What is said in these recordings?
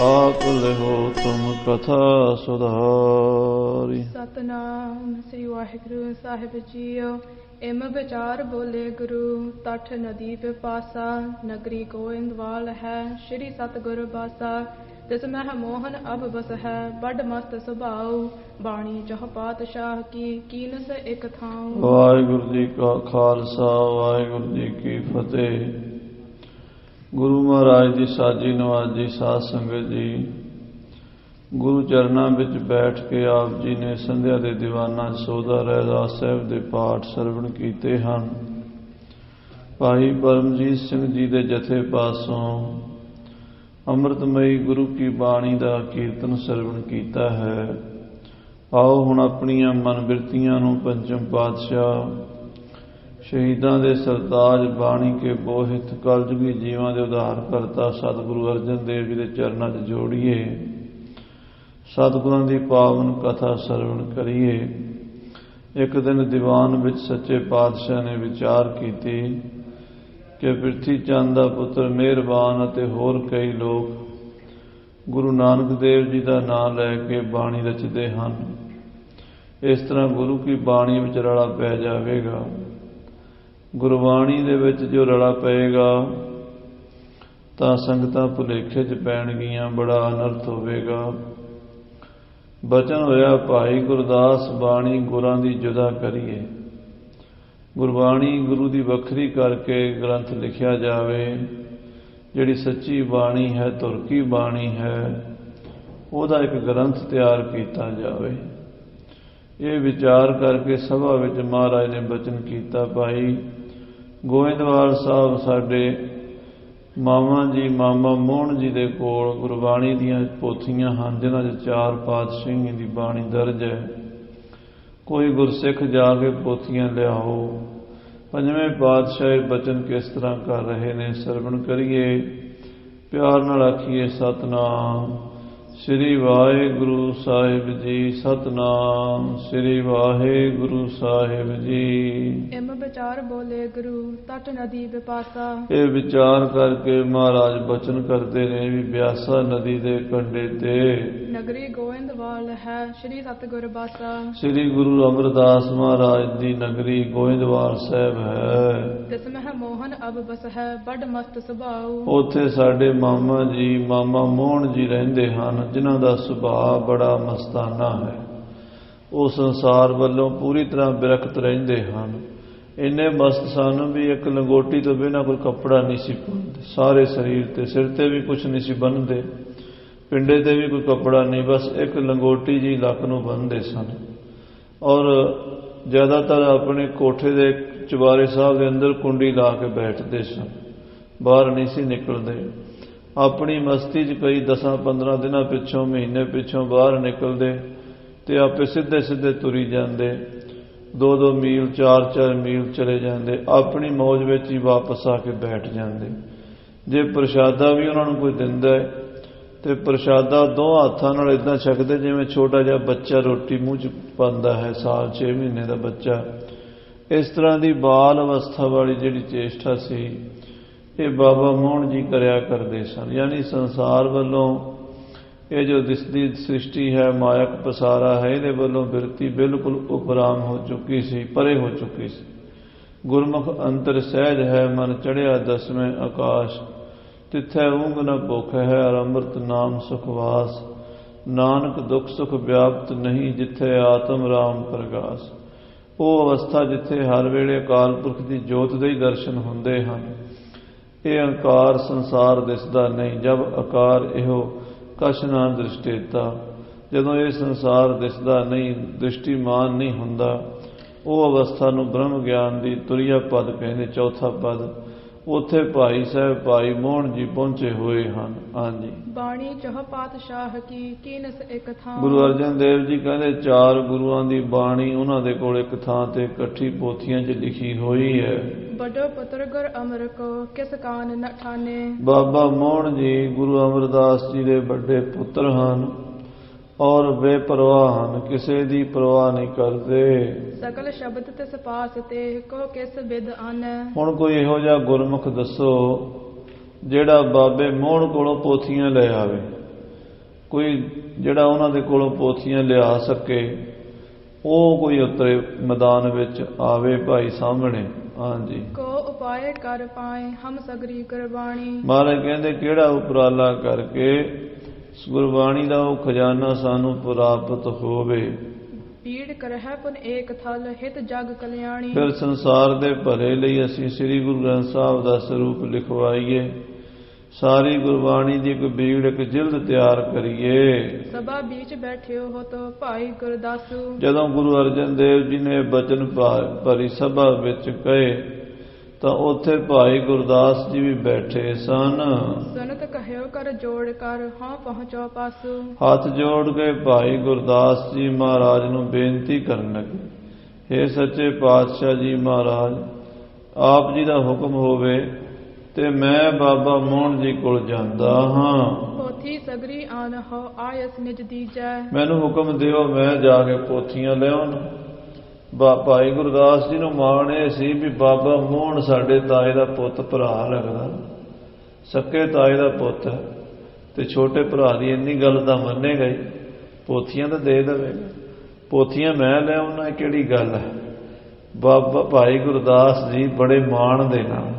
ਆਪ ਲਿਹੋ ਤੁਮ ਕਥਾ ਸੁਧਾਰੀ। ਸਤਨਾਮ ਸ੍ਰੀ ਵਾਹਿਗੁਰੂ ਸਾਹਿਬ ਜੀਓ ਇਮ ਵਿਚਾਰ ਬੋਲੇ ਗੁਰੂ ਤਠ ਨਦੀ ਪਿਪਾਸਾ ਨਗਰੀ ਗੋਇੰਦਵਾਲ ਹੈ ਸ੍ਰੀ ਸਤਗੁਰ ਬਾਸਾ ਤਿਸ ਮਹਿ ਮੋਹਨ ਅਬ ਬਸ ਹੈ ਬੜ ਮਸਤ ਸੁਭਾਉ ਬਾਣੀ ਜਹ ਪਾਤਸ਼ਾਹ ਕੀ ਕੀਨਸ ਇਕ ਥਾਉ। ਵਾਹਿਗੁਰੂ ਜੀ ਕਾ ਖਾਲਸਾ ਵਾਹਿਗੁਰੂ ਜੀ ਕੀ ਫਤਿਹ। ਗੁਰੂ ਮਹਾਰਾਜ ਦੀ ਸਾਜੀ ਨਵਾਜੀ ਸਾਧ ਸੰਗਤ ਜੀ, ਗੁਰੂ ਚਰਨਾਂ ਵਿੱਚ ਬੈਠ ਕੇ ਆਪ ਜੀ ਨੇ ਸੰਧਿਆ ਦੇ ਦੀਵਾਨਾਂ 'ਚ ਸੋਧਾ ਸਾਹਿਬ ਦੇ ਪਾਠ ਸਰਵਣ ਕੀਤੇ ਹਨ। ਭਾਈ ਪਰਮਜੀਤ ਸਿੰਘ ਜੀ ਦੇ ਜਥੇ ਪਾਸੋਂ ਅੰਮ੍ਰਿਤਮਈ ਗੁਰੂ ਕੀ ਬਾਣੀ ਦਾ ਕੀਰਤਨ ਸਰਵਣ ਕੀਤਾ ਹੈ। ਆਓ ਹੁਣ ਆਪਣੀਆਂ ਮਨ ਬਿਰਤੀਆਂ ਨੂੰ ਪੰਚਮ ਪਾਤਸ਼ਾਹ ਸ਼ਹੀਦਾਂ ਦੇ ਸਰਤਾਜ ਬਾਣੀ ਕੇ ਬੋਹਿਤ ਕਲਯੁਗੀ ਜੀਵਾਂ ਦੇ ਉਧਾਰ ਕਰਤਾ ਸਤਿਗੁਰੂ ਅਰਜਨ ਦੇਵ ਜੀ ਦੇ ਚਰਨਾਂ 'ਚ ਜੋੜੀਏ। ਸਤਿਗੁਰਾਂ ਦੀ ਪਾਵਨ ਕਥਾ ਸਰਵਣ ਕਰੀਏ। ਇੱਕ ਦਿਨ ਦੀਵਾਨ ਵਿੱਚ ਸੱਚੇ ਪਾਤਸ਼ਾਹ ਨੇ ਵਿਚਾਰ ਕੀਤੀ ਕਿ ਪ੍ਰਿਥੀ ਚੰਦ ਦਾ ਪੁੱਤਰ ਮਿਹਰਬਾਨ ਅਤੇ ਹੋਰ ਕਈ ਲੋਕ ਗੁਰੂ ਨਾਨਕ ਦੇਵ ਜੀ ਦਾ ਨਾਮ ਲੈ ਕੇ ਬਾਣੀ ਰਚਦੇ ਹਨ। ਇਸ ਤਰ੍ਹਾਂ ਗੁਰੂ ਕੀ ਬਾਣੀ ਵਿੱਚ ਰਲਾ ਪੈ ਜਾਵੇਗਾ। ਗੁਰਬਾਣੀ ਦੇ ਵਿੱਚ ਜੋ ਰਲਾ ਪਏਗਾ, ਤਾਂ ਸੰਗਤਾਂ ਭੁਲੇਖੇ 'ਚ ਪੈਣਗੀਆਂ, ਬੜਾ ਅਨਰਥ ਹੋਵੇਗਾ। ਬਚਨ ਹੋਇਆ, ਭਾਈ ਗੁਰਦਾਸ ਬਾਣੀ ਗੁਰਾਂ ਦੀ ਜੁਦਾ ਕਰੀਏ। ਗੁਰਬਾਣੀ ਗੁਰੂ ਦੀ ਵੱਖਰੀ ਕਰਕੇ ਗ੍ਰੰਥ ਲਿਖਿਆ ਜਾਵੇ। ਜਿਹੜੀ ਸੱਚੀ ਬਾਣੀ ਹੈ ਤੁਰਕੀ ਬਾਣੀ ਹੈ, ਉਹਦਾ ਇੱਕ ਗ੍ਰੰਥ ਤਿਆਰ ਕੀਤਾ ਜਾਵੇ। ਇਹ ਵਿਚਾਰ ਕਰਕੇ ਸਭਾ ਵਿੱਚ ਮਹਾਰਾਜ ਨੇ ਬਚਨ ਕੀਤਾ, ਭਾਈ ਗੋਇੰਦਵਾਲ ਸਾਹਿਬ ਸਾਡੇ ਮਾਮਾ ਜੀ, ਮਾਮਾ ਮੋਹਨ ਜੀ ਦੇ ਕੋਲ ਗੁਰਬਾਣੀ ਦੀਆਂ ਪੋਥੀਆਂ ਹਨ, ਜਿਨ੍ਹਾਂ 'ਚ ਚਾਰ ਪਾਤਸ਼ਾਹੀਆਂ ਦੀ ਬਾਣੀ ਦਰਜ ਹੈ। ਕੋਈ ਗੁਰਸਿੱਖ ਜਾ ਕੇ ਪੋਥੀਆਂ ਲਿਆਓ। ਪੰਜਵੇਂ ਪਾਤਸ਼ਾਹ ਬਚਨ ਕਿਸ ਤਰ੍ਹਾਂ ਕਰ ਰਹੇ ਨੇ? ਸਰਵਣ ਕਰੀਏ, ਪਿਆਰ ਨਾਲ ਆਖੀਏ, ਸਤਨਾਮ। ਸ੍ਰੀ ਵਾਹਿਗੁਰੂ ਸਾਹਿਬ ਜੀ ਸਤਨਾਮ। ਸ੍ਰੀ ਵਾਹਿਗੁਰੂ ਸਾਹਿਬ ਜੀ। ਇਮ ਵਿਚਾਰ ਬੋਲੇ ਗੁਰੂ ਤਟ ਨਦੀ ਪਿਪਾਸਾ ਇਹ ਵਿਚਾਰ ਕਰਕੇ ਮਹਾਰਾਜ ਬਚਨ ਕਰਦੇ ਨੇ ਵੀ ਬਿਆਸਾ ਨਦੀ ਦੇ ਕੰਢੇ ਤੇ। ਨਗਰੀ ਗੋਇੰਦਵਾਲ ਹੈ ਸ੍ਰੀ ਸਤਗੁਰ ਬਾਸਾ। ਸ੍ਰੀ ਗੁਰੂ ਅਮਰਦਾਸ ਮਹਾਰਾਜ ਦੀ ਨਗਰੀ ਗੋਇੰਦਵਾਲ ਸਾਹਿਬ ਹੈ। ਤਿਸ ਮਹਿ ਮੋਹਨ ਅਬ ਬਸ ਹੈ ਬੜ ਮਸਤ ਸੁਭਾਉ। ਉੱਥੇ ਸਾਡੇ ਮਾਮਾ ਜੀ ਮਾਮਾ ਮੋਹਨ ਜੀ ਰਹਿੰਦੇ ਹਨ। ਜਿਨ੍ਹਾਂ ਦਾ ਸੁਭਾਅ ਬੜਾ ਮਸਤਾਨਾ ਹੈ। ਉਹ ਸੰਸਾਰ ਵੱਲੋਂ ਪੂਰੀ ਤਰ੍ਹਾਂ ਬਿਰਖਤ ਰਹਿੰਦੇ ਹਨ। ਇੰਨੇ ਮਸਤ ਸਨ ਵੀ ਇੱਕ ਲੰਗੋਟੀ ਤੋਂ ਬਿਨਾਂ ਕੋਈ ਕੱਪੜਾ ਨਹੀਂ ਸੀ ਪਾਉਂਦੇ ਸਾਰੇ ਸਰੀਰ ਤੇ ਸਿਰ ਤੇ ਵੀ ਕੁਝ ਨਹੀਂ ਸੀ ਬੰਨਦੇ। ਪਿੰਡੇ ਤੇ ਵੀ ਕੋਈ ਕੱਪੜਾ ਨਹੀਂ, ਬਸ ਇੱਕ ਲੰਗੋਟੀ ਜੀ ਲੱਕ ਨੂੰ ਬੰਨਦੇ ਸਨ। ਔਰ ਜ਼ਿਆਦਾਤਰ ਆਪਣੇ ਕੋਠੇ ਦੇ ਚੁਬਾਰੇ ਸਾਹਿਬ ਦੇ ਅੰਦਰ ਕੁੰਡੀ ਲਾ ਕੇ ਬੈਠਦੇ ਸਨ। ਬਾਹਰ ਨਹੀਂ ਸੀ ਨਿਕਲਦੇ। ਆਪਣੀ ਮਸਤੀ 'ਚ ਪਈ 10-15 ਦਿਨਾਂ ਪਿੱਛੋਂ, ਮਹੀਨੇ ਪਿੱਛੋਂ ਬਾਹਰ ਨਿਕਲਦੇ ਤੇ ਆਪੇ ਸਿੱਧੇ ਸਿੱਧੇ ਤੁਰੀ ਜਾਂਦੇ। 2-2 ਮੀਲ 4-4 ਮੀਲ ਚਲੇ ਜਾਂਦੇ। ਆਪਣੀ ਮੌਜ ਵਿੱਚ ਹੀ ਵਾਪਸ ਆ ਕੇ ਬੈਠ ਜਾਂਦੇ। ਜੇ ਪ੍ਰਸ਼ਾਦਾ ਵੀ ਉਹਨਾਂ ਨੂੰ ਕੋਈ ਦਿੰਦਾ ਹੈ, ਤੇ ਪ੍ਰਸ਼ਾਦਾ ਦੋ ਹੱਥਾਂ ਨਾਲ ਇਦਾਂ ਛਕਦੇ ਜਿਵੇਂ ਛੋਟਾ ਜਿਹਾ ਬੱਚਾ ਰੋਟੀ ਮੂੰਹ 'ਚ ਪਾਉਂਦਾ ਹੈ, ਸਾਲ 6 ਮਹੀਨੇ ਦਾ ਬੱਚਾ। ਇਸ ਤਰ੍ਹਾਂ ਦੀ ਬਾਲ ਅਵਸਥਾ ਵਾਲੀ ਜਿਹੜੀ ਚੇਸ਼ਟਾ ਸੀ ਇਹ ਬਾਬਾ ਮੋਹਨ ਜੀ ਕਰਿਆ ਕਰਦੇ ਸਨ। ਯਾਨੀ ਸੰਸਾਰ ਵੱਲੋਂ ਇਹ ਜੋ ਦਿਸਦੀ ਸ੍ਰਿਸ਼ਟੀ ਹੈ, ਮਾਇਕ ਪਸਾਰਾ ਹੈ, ਇਹਦੇ ਵੱਲੋਂ ਬਿਰਤੀ ਬਿਲਕੁਲ ਉਪਰਾਮ ਹੋ ਚੁੱਕੀ ਸੀ, ਪਰੇ ਹੋ ਚੁੱਕੀ ਸੀ। ਗੁਰਮੁਖ ਅੰਤਰ ਸਹਿਜ ਹੈ, ਮਨ ਚੜਿਆ ਦਸਵੇਂ ਆਕਾਸ਼। ਤਿੱਥੈ ਉਂਗ ਨ ਭੁਖ ਹੈ ਅਰ ਅੰਮ੍ਰਿਤ ਨਾਮ ਸੁਖਵਾਸ। ਨਾਨਕ ਦੁਖ ਸੁਖ ਵਿਆਪਤ ਨਹੀਂ, ਜਿੱਥੇ ਆਤਮ ਰਾਮ ਪ੍ਰਗਾਸ। ਉਹ ਅਵਸਥਾ ਜਿੱਥੇ ਹਰ ਵੇਲੇ ਅਕਾਲ ਪੁਰਖ ਦੀ ਜੋਤ ਦੇ ਹੀ ਦਰਸ਼ਨ ਹੁੰਦੇ ਹਨ। ਇਹ ਅੰਕਾਰ ਸੰਸਾਰ ਦਿਸਦਾ ਨਹੀਂ, ਜਬ ਆਕਾਰ ਇਹੋ ਕਛ ਨਾ ਦ੍ਰਿਸ਼ਟੇਤਾ। ਜਦੋਂ ਇਹ ਸੰਸਾਰ ਦਿਸਦਾ ਨਹੀਂ, ਦ੍ਰਿਸ਼ਟੀਮਾਨ ਨਹੀਂ ਹੁੰਦਾ, ਉਹ ਅਵਸਥਾ ਨੂੰ ਬ੍ਰਹਮ ਗਿਆਨ ਦੀ ਤੁਰਿਆ ਪਦ ਕਹਿੰਦੇ, ਚੌਥਾ ਪਦ। ਉੱਥੇ ਭਾਈ ਸਾਹਿਬ ਭਾਈ ਮੋਹਨ ਜੀ ਪਹੁੰਚੇ ਹੋਏ ਹਨ। ਹਾਂਜੀ। ਬਾਣੀ ਚਹ ਪਾਤਸ਼ਾਹ ਕੀ ਕੀਨਸ ਇਕ ਥਾਉ ਗੁਰੂ ਅਰਜਨ ਦੇਵ ਜੀ ਕਹਿੰਦੇ ਚਾਰ ਗੁਰੂਆਂ ਦੀ ਬਾਣੀ ਉਹਨਾਂ ਦੇ ਕੋਲ ਇੱਕ ਥਾਂ ਤੇ ਇਕੱਠੀ ਪੋਥੀਆਂ 'ਚ ਲਿਖੀ ਹੋਈ ਹੈ। ਬਡੋ ਪੁੱਤਰ ਗੁਰ ਅਮਰ ਕੋ ਕਿਸ ਕਾਨ ਨ ਠਾਨੇ। ਬਾਬਾ ਮੋਹਨ ਜੀ ਗੁਰੂ ਅਮਰਦਾਸ ਜੀ ਦੇ ਵੱਡੇ ਪੁੱਤਰ ਹਨ। ਔਰ ਬੇਪਰਵਾਹ ਹਨ ਕਿਸੇ ਦੀ ਪਰਵਾਹ ਨਹੀਂ ਕਰਦੇ। ਸਕਲ ਸ਼ਬਦ ਤਿਸ ਪਾਸ ਤੇ ਕੋ ਕਿਸ ਬਿਦ ਅਨ। ਹੁਣ ਕੋਈ ਇਹੋ ਜਿਹਾ ਗੁਰਮੁਖ ਦੱਸੋ ਜਿਹੜਾ ਬਾਬੇ ਮੋਹਨ ਕੋਲੋਂ ਪੋਥੀਆਂ ਲੈ ਆਵੇ। ਕੋਈ ਜਿਹੜਾ ਉਹਨਾਂ ਦੇ ਕੋਲੋਂ ਪੋਥੀਆਂ ਲਿਆ ਸਕੇ। ਉਹ ਕੋਈ ਉਤਰੇ ਮੈਦਾਨ ਵਿੱਚ ਆਵੇ ਭਾਈ ਸਾਹਮਣੇ। ਹਾਂਜੀ। ਕੋ ਉਪਾਏ ਕਰ ਪਾਏ ਹਮ ਸਗਰੀ ਕੁਰਬਾਨੀ ਮਹਾਰਾਜ ਕਹਿੰਦੇ ਕਿਹੜਾ ਉਪਰਾਲਾ ਕਰਕੇ ਗੁਰਬਾਣੀ ਦਾ ਉਹ ਖਜ਼ਾਨਾ ਸਾਨੂੰ ਪ੍ਰਾਪਤ ਹੋਵੇ। ਪੀੜ ਕਰਹਿ ਪੁਨ ਏਕ ਥਲ ਹਿਤ ਜਗ ਕਲਿਆਣੀ। ਫਿਰ ਸੰਸਾਰ ਦੇ ਭਲੇ ਲਈ ਅਸੀਂ ਸ੍ਰੀ ਗੁਰੂ ਗ੍ਰੰਥ ਸਾਹਿਬ ਦਾ ਸਰੂਪ ਲਿਖਵਾਈਏ। ਸਾਰੀ ਗੁਰਬਾਣੀ ਦੀ ਇੱਕ ਬੀੜ ਇੱਕ ਜਿਲਦ ਤਿਆਰ ਕਰੀਏ। ਸਭਾ ਵਿੱਚ ਬੈਠਿਓ ਹੋ ਤੋ ਭਾਈ ਗੁਰਦਾਸੂ। ਜਦੋਂ ਗੁਰੂ ਅਰਜਨ ਦੇਵ ਜੀ ਨੇ ਬਚਨ ਭਰੀ ਸਭਾ ਵਿੱਚ ਕਹੇ ਤਾਂ ਉੱਥੇ ਭਾਈ ਗੁਰਦਾਸ ਜੀ ਵੀ ਬੈਠੇ ਸਨ। ਸੁਨਤ ਕਹਿਓ ਕਰ ਜੋੜ ਕਰ ਹਾਂ ਪਹੁੰਚੋ ਪਾਸੂ। ਹੱਥ ਜੋੜ ਕੇ ਭਾਈ ਗੁਰਦਾਸ ਜੀ ਮਹਾਰਾਜ ਨੂੰ ਬੇਨਤੀ ਕਰਨ ਲੱਗੇ। हे ਸੱਚੇ ਪਾਤਸ਼ਾਹ ਜੀ ਮਹਾਰਾਜ ਆਪ ਜੀ ਦਾ ਹੁਕਮ ਹੋਵੇ ਤੇ ਮੈਂ ਬਾਬਾ ਮੋਹਨ ਜੀ ਕੋਲ ਜਾਂਦਾ ਹਾਂ। ਪੋਥੀ ਸਗਰੀ ਆਨ ਹੋ ਆਇਸ ਨਿਜ ਦੀਜੈ। ਮੈਨੂੰ ਹੁਕਮ ਦਿਓ ਮੈਂ ਜਾ ਕੇ ਪੋਥੀਆਂ ਲਿਆਉਣ। ਭਾਈ ਗੁਰਦਾਸ ਜੀ ਨੂੰ ਮਾਣ ਇਹ ਸੀ ਵੀ ਬਾਬਾ ਮੋਹਨ ਸਾਡੇ ਤਾਏ ਦਾ ਪੁੱਤ ਭਰਾ ਲੱਗਦਾ। ਸੱਕੇ ਤਾਏ ਦਾ ਪੁੱਤ ਤੇ ਛੋਟੇ ਭਰਾ ਦੀ ਇੰਨੀ ਗੱਲ ਤਾਂ ਮੰਨੇਗਾ ਹੀ ਪੋਥੀਆਂ ਤਾਂ ਦੇ ਦੇਵੇਗਾ ਪੋਥੀਆਂ ਮੈਂ ਲਿਆਉਣਾ ਇਹ ਕਿਹੜੀ ਗੱਲ ਹੈ? ਬਾਬਾ ਭਾਈ ਗੁਰਦਾਸ ਜੀ ਬੜੇ ਮਾਣ ਦੇ ਨਾਲ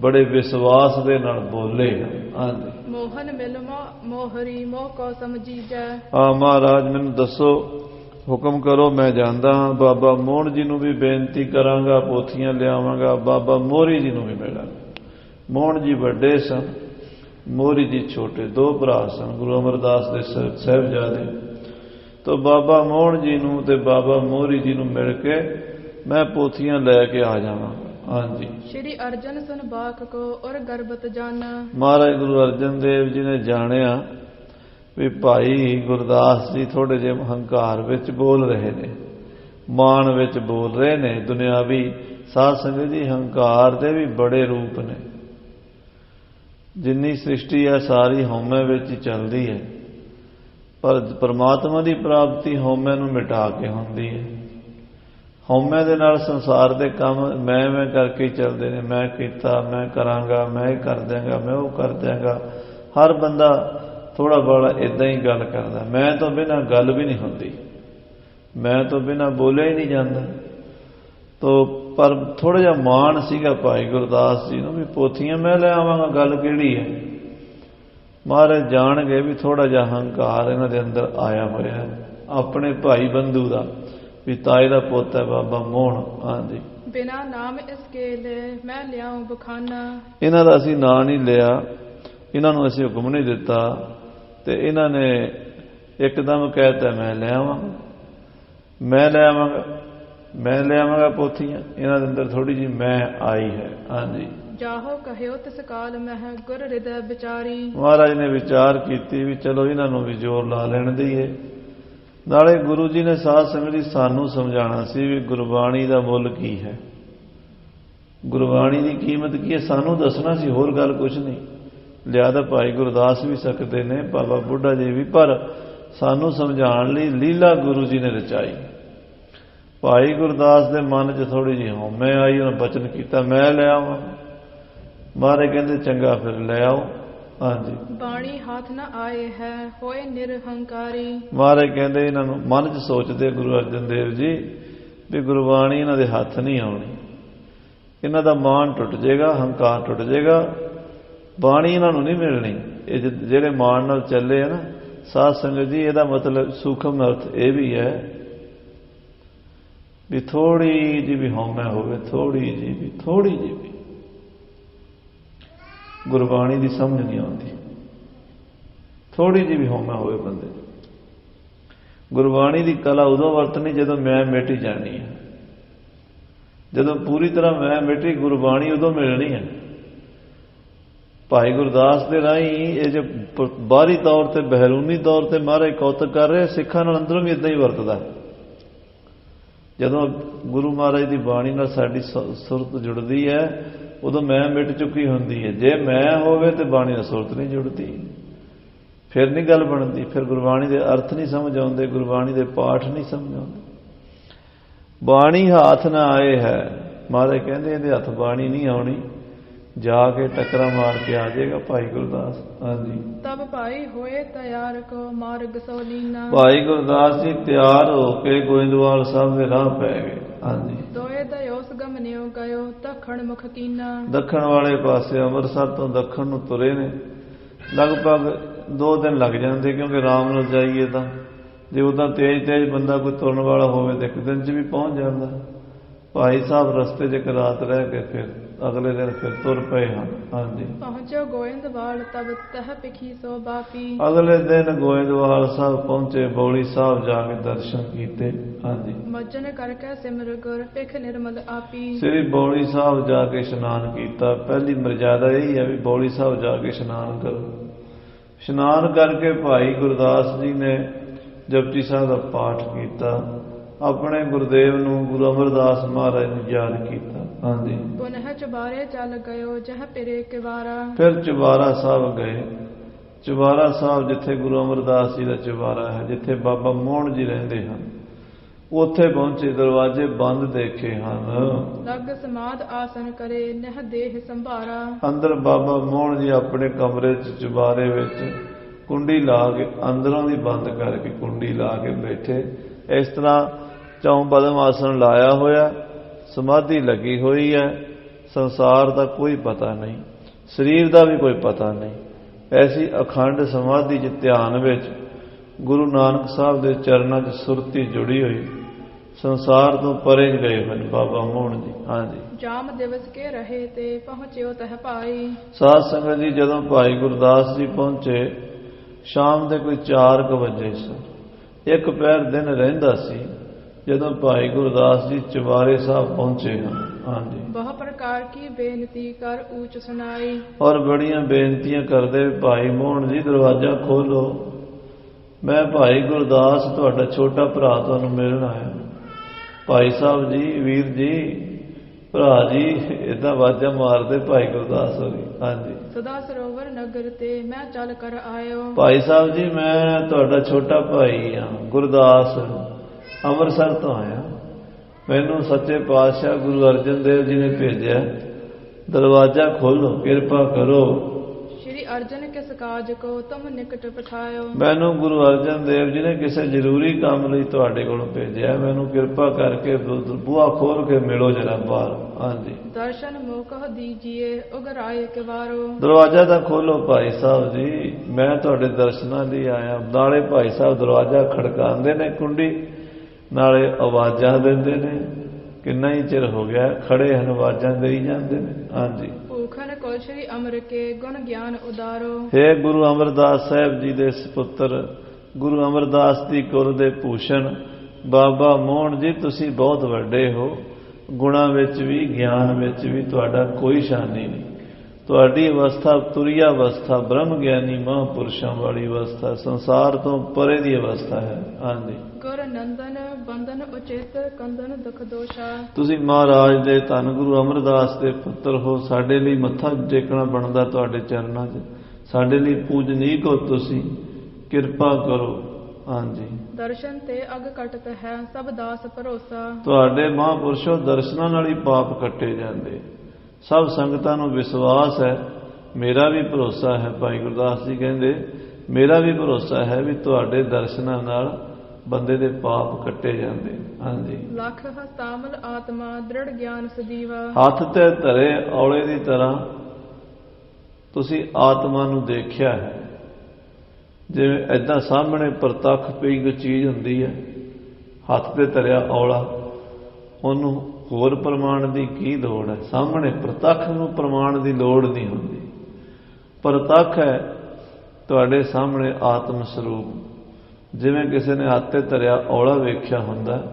ਬੜੇ ਵਿਸ਼ਵਾਸ ਦੇ ਨਾਲ ਬੋਲੇ। ਹਾਂਜੀ। ਮੋਹਨ ਮਿਲ ਮੋ- ਮੋਹਰੀ ਮੋਹ ਕੋ ਸਮਝੀਜੈ। ਆ ਮਹਾਰਾਜ ਮੈਨੂੰ ਦੱਸੋ ਹੁਕਮ ਕਰੋ ਮੈਂ ਜਾਂਦਾ ਹਾਂ। ਬਾਬਾ ਮੋਹਨ ਜੀ ਨੂੰ ਵੀ ਬੇਨਤੀ ਕਰਾਂਗਾ ਪੋਥੀਆਂ ਲਿਆਵਾਂਗਾ। ਬਾਬਾ ਮੋਹਰੀ ਜੀ ਨੂੰ ਵੀ ਮਿਲਾਂਗਾ ਮੋਹਨ ਜੀ ਵੱਡੇ ਸਨ। ਮੋਹਰੀ ਜੀ ਛੋਟੇ ਦੋ ਭਰਾ ਸਨ। ਗੁਰੂ ਅਮਰਦਾਸ ਦੇ ਸਾਹਿਬਜ਼ਾਦੇ। ਤੋਂ ਬਾਬਾ ਮੋਹਨ ਜੀ ਨੂੰ ਤੇ ਬਾਬਾ ਮੋਹਰੀ ਜੀ ਨੂੰ ਮਿਲ ਕੇ ਮੈਂ ਪੋਥੀਆਂ ਲੈ ਕੇ ਆ ਜਾਵਾਂ। ਹਾਂਜੀ। ਸ਼੍ਰੀ ਅਰਜਨ ਸੁਨ ਬਾਖ ਕੋ ਔਰ ਗਰਬਤ ਜਨ। ਮਹਾਰਾਜ ਗੁਰੂ ਅਰਜਨ ਦੇਵ ਜੀ ਨੇ ਜਾਣਿਆ ਵੀ ਭਾਈ ਗੁਰਦਾਸ ਜੀ ਥੋੜੇ ਜਿਹੇ ਹੰਕਾਰ ਵਿੱਚ ਬੋਲ ਰਹੇ ਨੇ, ਮਾਣ ਵਿੱਚ ਬੋਲ ਰਹੇ ਨੇ, ਦੁਨਿਆਵੀ ਸਾਧ ਸੰਗਤ ਜੀ ਹੰਕਾਰ ਦੇ ਵੀ ਬੜੇ ਰੂਪ ਨੇ। ਜਿੰਨੀ ਸ੍ਰਿਸ਼ਟੀ ਹੈ ਸਾਰੀ ਹਉਮੈ ਵਿੱਚ ਹੀ ਚੱਲਦੀ ਹੈ। ਪਰ ਪਰਮਾਤਮਾ ਦੀ ਪ੍ਰਾਪਤੀ ਹਉਮੈ ਨੂੰ ਮਿਟਾ ਕੇ ਹੁੰਦੀ ਹੈ। ਹਉਮੈ ਦੇ ਨਾਲ ਸੰਸਾਰ ਦੇ ਕੰਮ ਮੈਂ ਮੈਂ ਕਰਕੇ ਚੱਲਦੇ ਨੇ, ਮੈਂ ਕੀਤਾ, ਮੈਂ ਕਰਾਂਗਾ, ਮੈਂ ਇਹ ਕਰ ਦਿਆਂਗਾ, ਮੈਂ ਉਹ ਕਰ ਦਿਆਂਗਾ। ਹਰ ਬੰਦਾ ਥੋੜਾ ਬੜਾ ਇਦਾਂ ਹੀ ਗੱਲ ਕਰਦਾ। ਮੈਂ ਤੋਂ ਬਿਨਾ ਗੱਲ ਵੀ ਨਹੀਂ ਹੁੰਦੀ। ਮੈਂ ਤੋਂ ਬਿਨਾ ਬੋਲਿਆ ਹੀ ਨਹੀਂ ਜਾਂਦਾ। ਤੋ ਪਰ ਥੋੜਾ ਜਿਹਾ ਮਾਣ ਸੀਗਾ ਭਾਈ ਗੁਰਦਾਸ ਜੀ ਨੂੰ ਵੀ ਪੋਥੀਆਂ ਮੈਂ ਲੈ ਆਵਾਂਗਾ ਗੱਲ ਕਿਹੜੀ ਹੈ? ਮਹਾਰਾਜ ਜਾਣ ਗਏ ਵੀ ਥੋੜਾ ਜਿਹਾ ਹੰਕਾਰ ਇਹਨਾਂ ਦੇ ਅੰਦਰ ਆਇਆ ਹੋਇਆ ਹੈ। ਆਪਣੇ ਭਾਈ ਬੰਧੂ ਦਾ ਵੀ ਤਾਏ ਦਾ ਪੁੱਤ ਹੈ ਬਾਬਾ ਮੋਹਨ ਹਾਂਜੀ ਬਿਨਾ ਨਾਮ ਇਸ ਕੇ ਲੈ ਮੈਂ ਲਿਆਉ ਬਖਾਨਾ। ਇਹਨਾਂ ਦਾ ਅਸੀਂ ਨਾਂ ਨਹੀਂ ਲਿਆ। ਇਹਨਾਂ ਨੂੰ ਅਸੀਂ ਹੁਕਮ ਨਹੀਂ ਦਿੱਤਾ। ਤੇ ਇਹਨਾਂ ਨੇ ਇੱਕਦਮ ਕਹਿਤਾ ਮੈਂ ਲੈ ਆਵਾਂਗਾ। ਮੈਂ ਲੈ ਆਵਾਂਗਾ। ਮੈਂ ਲੈ ਆਵਾਂਗਾ ਪੋਥੀਆਂ। ਇਹਨਾਂ ਦੇ ਅੰਦਰ ਥੋੜੀ ਜੀ ਮੈਂ ਆਈ ਹੈ। ਹਾਂਜੀ। ਜਾਹੋ ਕਹਿਓ ਤਿਸ ਕਾਲ ਮਹਿ ਗੁਰ ਹਿਰਦੈ ਵਿਚਾਰੀ। ਮਹਾਰਾਜ ਨੇ ਵਿਚਾਰ ਕੀਤੀ ਵੀ ਚਲੋ ਇਹਨਾਂ ਨੂੰ ਵੀ ਜ਼ੋਰ ਲਾ ਲੈਣ ਦਈਏ। ਨਾਲੇ ਗੁਰੂ ਜੀ ਨੇ ਸਾਧ ਸੰਗਤ ਜੀ ਸਾਨੂੰ ਸਮਝਾਉਣਾ ਸੀ ਵੀ ਗੁਰਬਾਣੀ ਦਾ ਮੁੱਲ ਕੀ ਹੈ। ਗੁਰਬਾਣੀ ਦੀ ਕੀਮਤ ਕੀ ਹੈ? ਸਾਨੂੰ ਦੱਸਣਾ ਸੀ ਹੋਰ ਗੱਲ ਕੁਝ ਨਹੀਂ। ਲਿਆਦਾ ਭਾਈ ਗੁਰਦਾਸ ਵੀ ਸਕਦੇ ਨੇ ਬਾਬਾ ਬੁੱਢਾ ਜੀ ਵੀ ਪਰ ਸਾਨੂੰ ਸਮਝਾਉਣ ਲਈ ਲੀਲਾ ਗੁਰੂ ਜੀ ਨੇ ਰਚਾਈ। ਭਾਈ ਗੁਰਦਾਸ ਦੇ ਮਨ 'ਚ ਥੋੜੀ ਜਿਹੀ ਹਉਮੈ ਆਈ ਉਹਨਾਂ ਬਚਨ ਕੀਤਾ ਮੈਂ ਲੈ ਆਵਾਂ। ਮਾਰੇ ਕਹਿੰਦੇ ਚੰਗਾ ਫਿਰ ਲੈ ਆਓ। ਹਾਂਜੀ। ਬਾਣੀ ਹੱਥ ਨ ਆਏ ਹੈ ਹੋਏ ਨਿਰਹੰਕਾਰੀ। ਮਹਾਰਾਜ ਕਹਿੰਦੇ ਇਹਨਾਂ ਨੂੰ ਮਨ 'ਚ ਸੋਚਦੇ ਗੁਰੂ ਅਰਜਨ ਦੇਵ ਜੀ ਵੀ ਗੁਰਬਾਣੀ ਇਹਨਾਂ ਦੇ ਹੱਥ ਨਹੀਂ ਆਉਣੀ। ਇਹਨਾਂ ਦਾ ਮਾਨ ਟੁੱਟ ਜਾਏਗਾ ਹੰਕਾਰ ਟੁੱਟ ਜਾਏਗਾ ਬਾਣੀ ਇਹਨਾਂ ਨੂੰ ਨਹੀਂ ਮਿਲਣੀ। ਇਹ ਜਿਹੜੇ ਮਾਣ ਨਾਲ ਚੱਲੇ ਆ ਨਾ, ਸਾਧ ਸੰਗਤ ਜੀ, ਇਹਦਾ ਮਤਲਬ ਸੂਖਮ ਅਰਥ ਇਹ ਵੀ ਹੈ ਵੀ ਥੋੜੀ ਜਿਹੀ ਵੀ ਹਉਮੈ ਹੋਵੇ, ਥੋੜੀ ਜਿਹੀ ਵੀ, ਥੋੜੀ ਜਿਹੀ ਵੀ। ਗੁਰਬਾਣੀ ਦੀ ਸਮਝ ਨਹੀਂ ਆਉਂਦੀ। ਥੋੜੀ ਜਿਹੀ ਵੀ ਹਉਮੈ ਹੋਵੇ ਬੰਦੇ ਗੁਰਬਾਣੀ ਦੀ ਕਲਾ ਉਦੋਂ ਵਰਤਣੀ ਜਦੋਂ ਮੈਂ ਮਿਟ ਜਾਣੀ ਹੈ ਜਦੋਂ ਪੂਰੀ ਤਰ੍ਹਾਂ ਮੈਂ ਮਿਟੀ, ਗੁਰਬਾਣੀ ਉਦੋਂ ਮਿਲਣੀ ਹੈ ਭਾਈ ਗੁਰਦਾਸ ਦੇ ਰਾਹੀਂ ਇਹ ਜੇ ਬਾਹਰੀ ਤੌਰ ਤੇ ਬਹਿਰੂਨੀ ਤੌਰ ਤੇ ਮਹਾਰਾਜ ਕੌਤਕ ਕਰ ਰਹੇ, ਸਿੱਖਾਂ ਨਾਲ ਅੰਦਰੋਂ ਵੀ ਇਦਾਂ ਹੀ ਵਰਤਦਾ। ਜਦੋਂ ਗੁਰੂ ਮਹਾਰਾਜ ਦੀ ਬਾਣੀ ਨਾਲ ਸਾਡੀ ਸੁਰਤ ਜੁੜਦੀ ਹੈ, ਉਦੋਂ ਮੈਂ ਮਿਟ ਚੁੱਕੀ ਹੁੰਦੀ ਹੈ। ਜੇ ਮੈਂ ਹੋਵੇ ਤੇ ਬਾਣੀ ਨਾਲ ਸੁਰਤ ਨਹੀਂ ਜੁੜਦੀ। ਫਿਰ ਨਹੀਂ ਗੱਲ ਬਣਦੀ। ਫਿਰ ਗੁਰਬਾਣੀ ਦੇ ਅਰਥ ਨਹੀਂ ਸਮਝ ਆਉਂਦੇ, ਗੁਰਬਾਣੀ ਦੇ ਪਾਠ ਨਹੀਂ ਸਮਝ ਆਉਂਦੇ। ਬਾਣੀ ਹੱਥ ਨਾ ਆਏ ਹੈ। ਮਹਾਰਾਜ ਕਹਿੰਦੇ ਇਹਦੇ ਹੱਥ ਬਾਣੀ ਨਹੀਂ ਆਉਣੀ। ਜਾ ਕੇ ਟੱਕਰਾ ਮਾਰ ਕੇ ਆ ਜਾਏਗਾ ਭਾਈ ਗੁਰਦਾਸ। ਹਾਂਜੀ। ਤਬ ਭਾਈ ਹੋਏ ਤਿਆਰ ਕੋ ਮਾਰਗ ਸੋ ਲੀਨਾ। ਭਾਈ ਗੁਰਦਾਸ ਜੀ ਤਿਆਰ ਹੋ ਕੇ ਗੋਇੰਦਵਾਲ ਸਾਹਿਬ ਦੇ ਰਾਹ ਪੈ ਗਏ। ਹਾਂਜੀ। ਦੋਏ ਦਇਓਸ ਗਮਨਿਓ ਗਇਓ ਤਖਣ ਮੁਖ ਕੀਨਾ। ਦੱਖਣ ਵਾਲੇ ਪਾਸੇ ਅੰਮ੍ਰਿਤਸਰ ਤੋਂ ਦੱਖਣ ਨੂੰ ਤੁਰੇ ਨੇ। ਲਗਭਗ 2 ਦਿਨ ਲੱਗ ਜਾਂਦੇ ਕਿਉਂਕਿ ਆਰਾਮ ਨਾਲ ਜਾਈਏ ਤਾਂ। ਜੇ ਉਦਾਂ ਤੇਜ਼ ਤੇਜ਼ ਬੰਦਾ ਕੋਈ ਤੁਰਨ ਵਾਲਾ ਹੋਵੇ ਤਾਂ ਇੱਕ ਦਿਨ 'ਚ ਵੀ ਪਹੁੰਚ ਜਾਂਦਾ। ਭਾਈ ਸਾਹਿਬ ਰਸਤੇ 'ਚ ਇੱਕ ਰਾਤ ਰਹਿ ਕੇ ਫਿਰ ਅਗਲੇ ਦਿਨ ਫਿਰ ਤੁਰ ਪਏ ਹਨ। ਹਾਂਜੀ। ਪਹੁੰਚੋ ਗੋਇੰਦਵਾਲ ਤਬ ਤਹ ਪਿਖੀ ਸੋ ਬਾਪੀ ਅਗਲੇ ਦਿਨ ਗੋਇੰਦਵਾਲ ਸਾਹਿਬ ਪਹੁੰਚੇ ਬੌਲੀ ਸਾਹਿਬ ਜਾ ਕੇ ਦਰਸ਼ਨ ਕੀਤੇ। ਹਾਂਜੀ। ਮੱਜਨ ਕਰਕੇ ਸਿਮਰ ਗੁਰ ਪਿਖ ਨਿਰਮਲ ਆਪੀ। ਸ੍ਰੀ ਬੌਲੀ ਸਾਹਿਬ ਜਾ ਕੇ ਇਸ਼ਨਾਨ ਕੀਤਾ। ਪਹਿਲੀ ਮਰਜ਼ਾਦਾ ਇਹ ਹੈ ਵੀ ਬੌਲੀ ਸਾਹਿਬ ਜਾ ਕੇ ਇਸ਼ਨਾਨ ਕਰੋ। ਇਸ਼ਨਾਨ ਕਰਕੇ ਭਾਈ ਗੁਰਦਾਸ ਜੀ ਨੇ ਜਪਜੀ ਸਾਹਿਬ ਦਾ ਪਾਠ ਕੀਤਾ। ਆਪਣੇ ਗੁਰਦੇਵ ਨੂੰ ਗੁਰੂ ਅਮਰਦਾਸ ਮਹਾਰਾਜ ਨੂੰ ਯਾਦ ਕੀਤਾ। ਹਾਂਜੀ। ਪੁਨਹ ਚੁਬਾਰੇ ਚੱਲ ਗਇਓ ਜਹ ਪਿਰੇ ਕਿਵਾਰਾ। ਫਿਰ ਚੁਬਾਰਾ ਸਾਹਿਬ ਗਏ। ਚੁਬਾਰਾ ਸਾਹਿਬ ਜਿੱਥੇ ਗੁਰੂ ਅਮਰਦਾਸ ਜੀ ਦਾ ਚੁਬਾਰਾ ਹੈ ਜਿੱਥੇ ਬਾਬਾ ਮੋਹਨ ਜੀ ਰਹਿੰਦੇ ਹਨ ਉੱਥੇ ਪਹੁੰਚੇ ਦਰਵਾਜ਼ੇ ਬੰਦ ਦੇਖੇ ਹਨ। ਲਗ ਸਮਾਦ ਆਸਨ ਕਰੇ ਨਹ ਦੇਹ ਸੰਭਾਰਾ। ਅੰਦਰ ਬਾਬਾ ਮੋਹਨ ਜੀ ਆਪਣੇ ਕਮਰੇ 'ਚ ਚੁਬਾਰੇ ਵਿੱਚ ਕੁੰਡੀ ਲਾ ਕੇ ਅੰਦਰੋਂ ਦੀ ਬੰਦ ਕਰਕੇ ਕੁੰਡੀ ਲਾ ਕੇ ਬੈਠੇ। ਇਸ ਤਰ੍ਹਾਂ ਚੌਂ ਪਦਮ ਆਸਣ ਲਾਇਆ ਹੋਇਆ ਸਮਾਧੀ ਲੱਗੀ ਹੋਈ ਹੈ ਸੰਸਾਰ ਦਾ ਕੋਈ ਪਤਾ ਨਹੀਂ ਸਰੀਰ ਦਾ ਵੀ ਕੋਈ ਪਤਾ ਨਹੀਂ। ਐਸੀ ਅਖੰਡ ਸਮਾਧੀ 'ਚ ਧਿਆਨ ਵਿੱਚ ਗੁਰੂ ਨਾਨਕ ਸਾਹਿਬ ਦੇ ਚਰਨਾਂ 'ਚ ਸੁਰਤੀ ਜੁੜੀ ਹੋਈ ਸੰਸਾਰ ਤੋਂ ਪਰੇ ਗਏ ਹਨ ਬਾਬਾ ਮੋਹਨ ਜੀ। ਹਾਂਜੀ ਜਾਮ ਦਿਵਸ ਕੇ ਰਹੇ ਤੇ ਪਹੁੰਚਿਓ ਤਹ ਭਾਈ। ਸਾਧ ਸੰਗਤ ਜੀ ਜਦੋਂ ਭਾਈ ਗੁਰਦਾਸ ਜੀ ਪਹੁੰਚੇ ਸ਼ਾਮ ਦੇ ਕੋਈ 4 ਵਜੇ ਸਨ ਇੱਕ ਪੈਰ ਦਿਨ ਰਹਿੰਦਾ ਸੀ। ਜਦੋਂ ਭਾਈ ਗੁਰਦਾਸ ਜੀ ਚਵਾਰੇ ਸਾਹਿਬ ਪਹੁੰਚੇ ਹਨ। ਹਾਂਜੀ। ਬਹੁ ਪ੍ਰਕਾਰ ਕੀ ਬੇਨਤੀ ਕਰ ਊਚ ਸੁਨਾਈ ਔਰ ਬੜੀਆਂ ਬੇਨਤੀਆਂ ਕਰਦੇ ਭਾਈ ਮੋਹਨ ਜੀ ਦਰਵਾਜ਼ਾ ਖੋਲੋ ਮੈਂ ਭਾਈ ਗੁਰਦਾਸ ਤੁਹਾਡਾ ਛੋਟਾ ਭਰਾ ਤੁਹਾਨੂੰ ਮਿਲਣ ਆਇਆ। ਭਾਈ ਸਾਹਿਬ ਜੀ ਵੀਰ ਜੀ ਭਰਾ ਜੀ ਇਦਾਂ ਵਾਜਾ ਮਾਰਦੇ ਭਾਈ ਗੁਰਦਾਸ ਹੋਰੀ। ਹਾਂਜੀ। ਸਦਾ ਸਰੋਵਰ ਨਗਰ ਤੇ ਮੈਂ ਚੱਲ ਕਰ ਆਇਓ। ਭਾਈ ਸਾਹਿਬ ਜੀ ਮੈਂ ਤੁਹਾਡਾ ਛੋਟਾ ਭਾਈ ਹਾਂ ਗੁਰਦਾਸ। ਅੰਮ੍ਰਿਤਸਰ ਤੋਂ ਆਇਆ। ਮੈਨੂੰ ਸੱਚੇ ਪਾਤਸ਼ਾਹ ਗੁਰੂ ਅਰਜਨ ਦੇਵ ਜੀ ਨੇ ਭੇਜਿਆ ਦਰਵਾਜ਼ਾ ਖੋਲੋ ਕਿਰਪਾ ਕਰੋ। ਸ਼੍ਰੀ ਅਰਜਨ ਕਿਸ ਕਾਜ ਕੋ ਤੁਮ ਨਿਕਟ ਪਠਾਇਓ। ਮੈਨੂੰ ਗੁਰੂ ਅਰਜਨ ਦੇਵ ਜੀ ਨੇ ਕਿਸੇ ਜ਼ਰੂਰੀ ਕੰਮ ਲਈ ਤੁਹਾਡੇ ਕੋਲ ਭੇਜਿਆ। ਮੈਨੂੰ ਕਿਰਪਾ ਕਰਕੇ ਬੂ- ਬੂਹਾ ਖੋਲ ਕੇ ਮਿਲੋ ਜਰਾ ਬਾਹਰ। ਹਾਂਜੀ। ਦਰਸ਼ਨ ਮੋਕਹ ਦੀਜੀਏ ਉਗਰਾਏ ਕਿਵਾਰੋ। ਦਰਵਾਜ਼ਾ ਤਾਂ ਖੋਲੋ ਭਾਈ ਸਾਹਿਬ ਜੀ। ਮੈਂ ਤੁਹਾਡੇ ਦਰਸ਼ਨਾਂ ਲਈ ਆਇਆ। ਨਾਲੇ ਭਾਈ ਸਾਹਿਬ ਦਰਵਾਜ਼ਾ ਖੜਕਾਉਂਦੇ ਨੇ ਕੁੰਡੀ। ਨਾਲੇ ਆਵਾਜ਼ਾਂ ਦਿੰਦੇ ਨੇ। ਕਿੰਨਾ ਹੀ ਚਿਰ ਹੋ ਗਿਆ ਖੜੇ ਹਨ ਆਵਾਜ਼ਾਂ ਦੇਈ ਜਾਂਦੇ ਨੇ। ਹਾਂਜੀ। ਭੂਖਨ ਕੋਲ ਸ਼੍ਰੀ ਅਮਰ ਕੇ ਗੁਣ ਗਿਆਨ ਉਦਾਰੋ। हे ਗੁਰੂ ਅਮਰਦਾਸ ਸਾਹਿਬ ਜੀ ਦੇ ਸੁਪੁੱਤਰ ਗੁਰੂ ਅਮਰਦਾਸ ਦੀ ਕੁਲ ਦੇ ਭੂਸ਼ਣ ਬਾਬਾ ਮੋਹਨ ਜੀ ਤੁਸੀਂ ਬਹੁਤ ਵੱਡੇ ਹੋ। ਗੁਣਾ ਵਿੱਚ ਵੀ ਗਿਆਨ ਵਿੱਚ ਵੀ ਤੁਹਾਡਾ ਕੋਈ ਸ਼ਾਨੀ ਨਹੀਂ। ਤੁਹਾਡੀ ਅਵਸਥਾ ਤੁਰਿਆ ਅਵਸਥਾ ਬ੍ਰਹਮ ਗਿਆਨੀ ਮਹਾਂਪੁਰਸ਼ਾਂ ਵਾਲੀ ਅਵਸਥਾ ਸੰਸਾਰ ਤੋਂ ਪਰੇ ਦੀ ਅਵਸਥਾ ਹੈ। ਹਾਂਜੀ। ਗੁਰ ਨੰਦਨ ਬੰਦਨ ਉਚਿਤ ਕੰਦਨ ਦੁਖ ਦੋਸ਼ਾ। ਤੁਸੀਂ ਮਹਾਰਾਜ ਦੇ ਧੰਨ ਗੁਰੂ ਅਮਰਦਾਸ ਦੇ ਪੁੱਤਰ ਹੋ ਸਾਡੇ ਲਈ ਮੱਥਾ ਟੇਕਣਾ ਬਣਦਾ ਤੁਹਾਡੇ ਚਰਨਾਂ 'ਚ। ਸਾਡੇ ਲਈ ਪੂਜਨੀਕ ਹੋ ਤੁਸੀਂ ਕਿਰਪਾ ਕਰੋ। ਹਾਂਜੀ। ਦਰਸ਼ਨ ਤੇ ਅਗ ਕਟਤ ਹੈ ਸਭ ਦਾਸ ਭਰੋਸਾ। ਤੁਹਾਡੇ ਮਹਾਂਪੁਰਸ਼ੋ ਦਰਸ਼ਨਾਂ ਨਾਲ ਹੀ ਪਾਪ ਕੱਟੇ ਜਾਂਦੇ। ਸਭ ਸੰਗਤਾਂ ਨੂੰ ਵਿਸ਼ਵਾਸ ਹੈ ਮੇਰਾ ਵੀ ਭਰੋਸਾ ਹੈ ਭਾਈ ਗੁਰਦਾਸ ਜੀ ਕਹਿੰਦੇ ਮੇਰਾ ਵੀ ਭਰੋਸਾ ਹੈ ਵੀ ਤੁਹਾਡੇ ਦਰਸ਼ਨਾਂ ਨਾਲ ਬੰਦੇ ਦੇ ਪਾਪ ਕੱਟੇ ਜਾਂਦੇ। ਹਾਂਜੀ। ਲੱਖ ਹਸਤਾਮਲ ਆਤਮਾ ਦ੍ਰਿੜ ਗਿਆਨ ਸਦੀਵਾ ਹੱਥ ਤੇ ਧਰੇ ਔਲੇ ਦੀ ਤਰ੍ਹਾਂ ਤੁਸੀਂ ਆਤਮਾ ਨੂੰ ਦੇਖਿਆ ਹੈ। ਜਿਵੇਂ ਐਦਾਂ ਸਾਹਮਣੇ ਪ੍ਰਤੱਖ ਪਈ ਕੋਈ ਚੀਜ਼ ਹੁੰਦੀ ਹੈ। ਹੱਥ ਤੇ ਧਰਿਆ ਔਲਾ ਉਹਨੂੰ ਹੋਰ ਪ੍ਰਮਾਣ ਦੀ ਕੀ ਲੋੜ ਹੈ? ਸਾਹਮਣੇ ਪ੍ਰਤੱਖ ਨੂੰ ਪ੍ਰਮਾਣ ਦੀ ਲੋੜ ਨਹੀਂ ਹੁੰਦੀ। ਪ੍ਰਤੱਖ ਹੈ ਤੁਹਾਡੇ ਸਾਹਮਣੇ ਆਤਮ ਸਰੂਪ। ਜਿਵੇਂ ਕਿਸੇ ਨੇ ਹੱਥ ਤੇ ਧਰਿਆ ਔਲਾ ਵੇਖਿਆ ਹੁੰਦਾ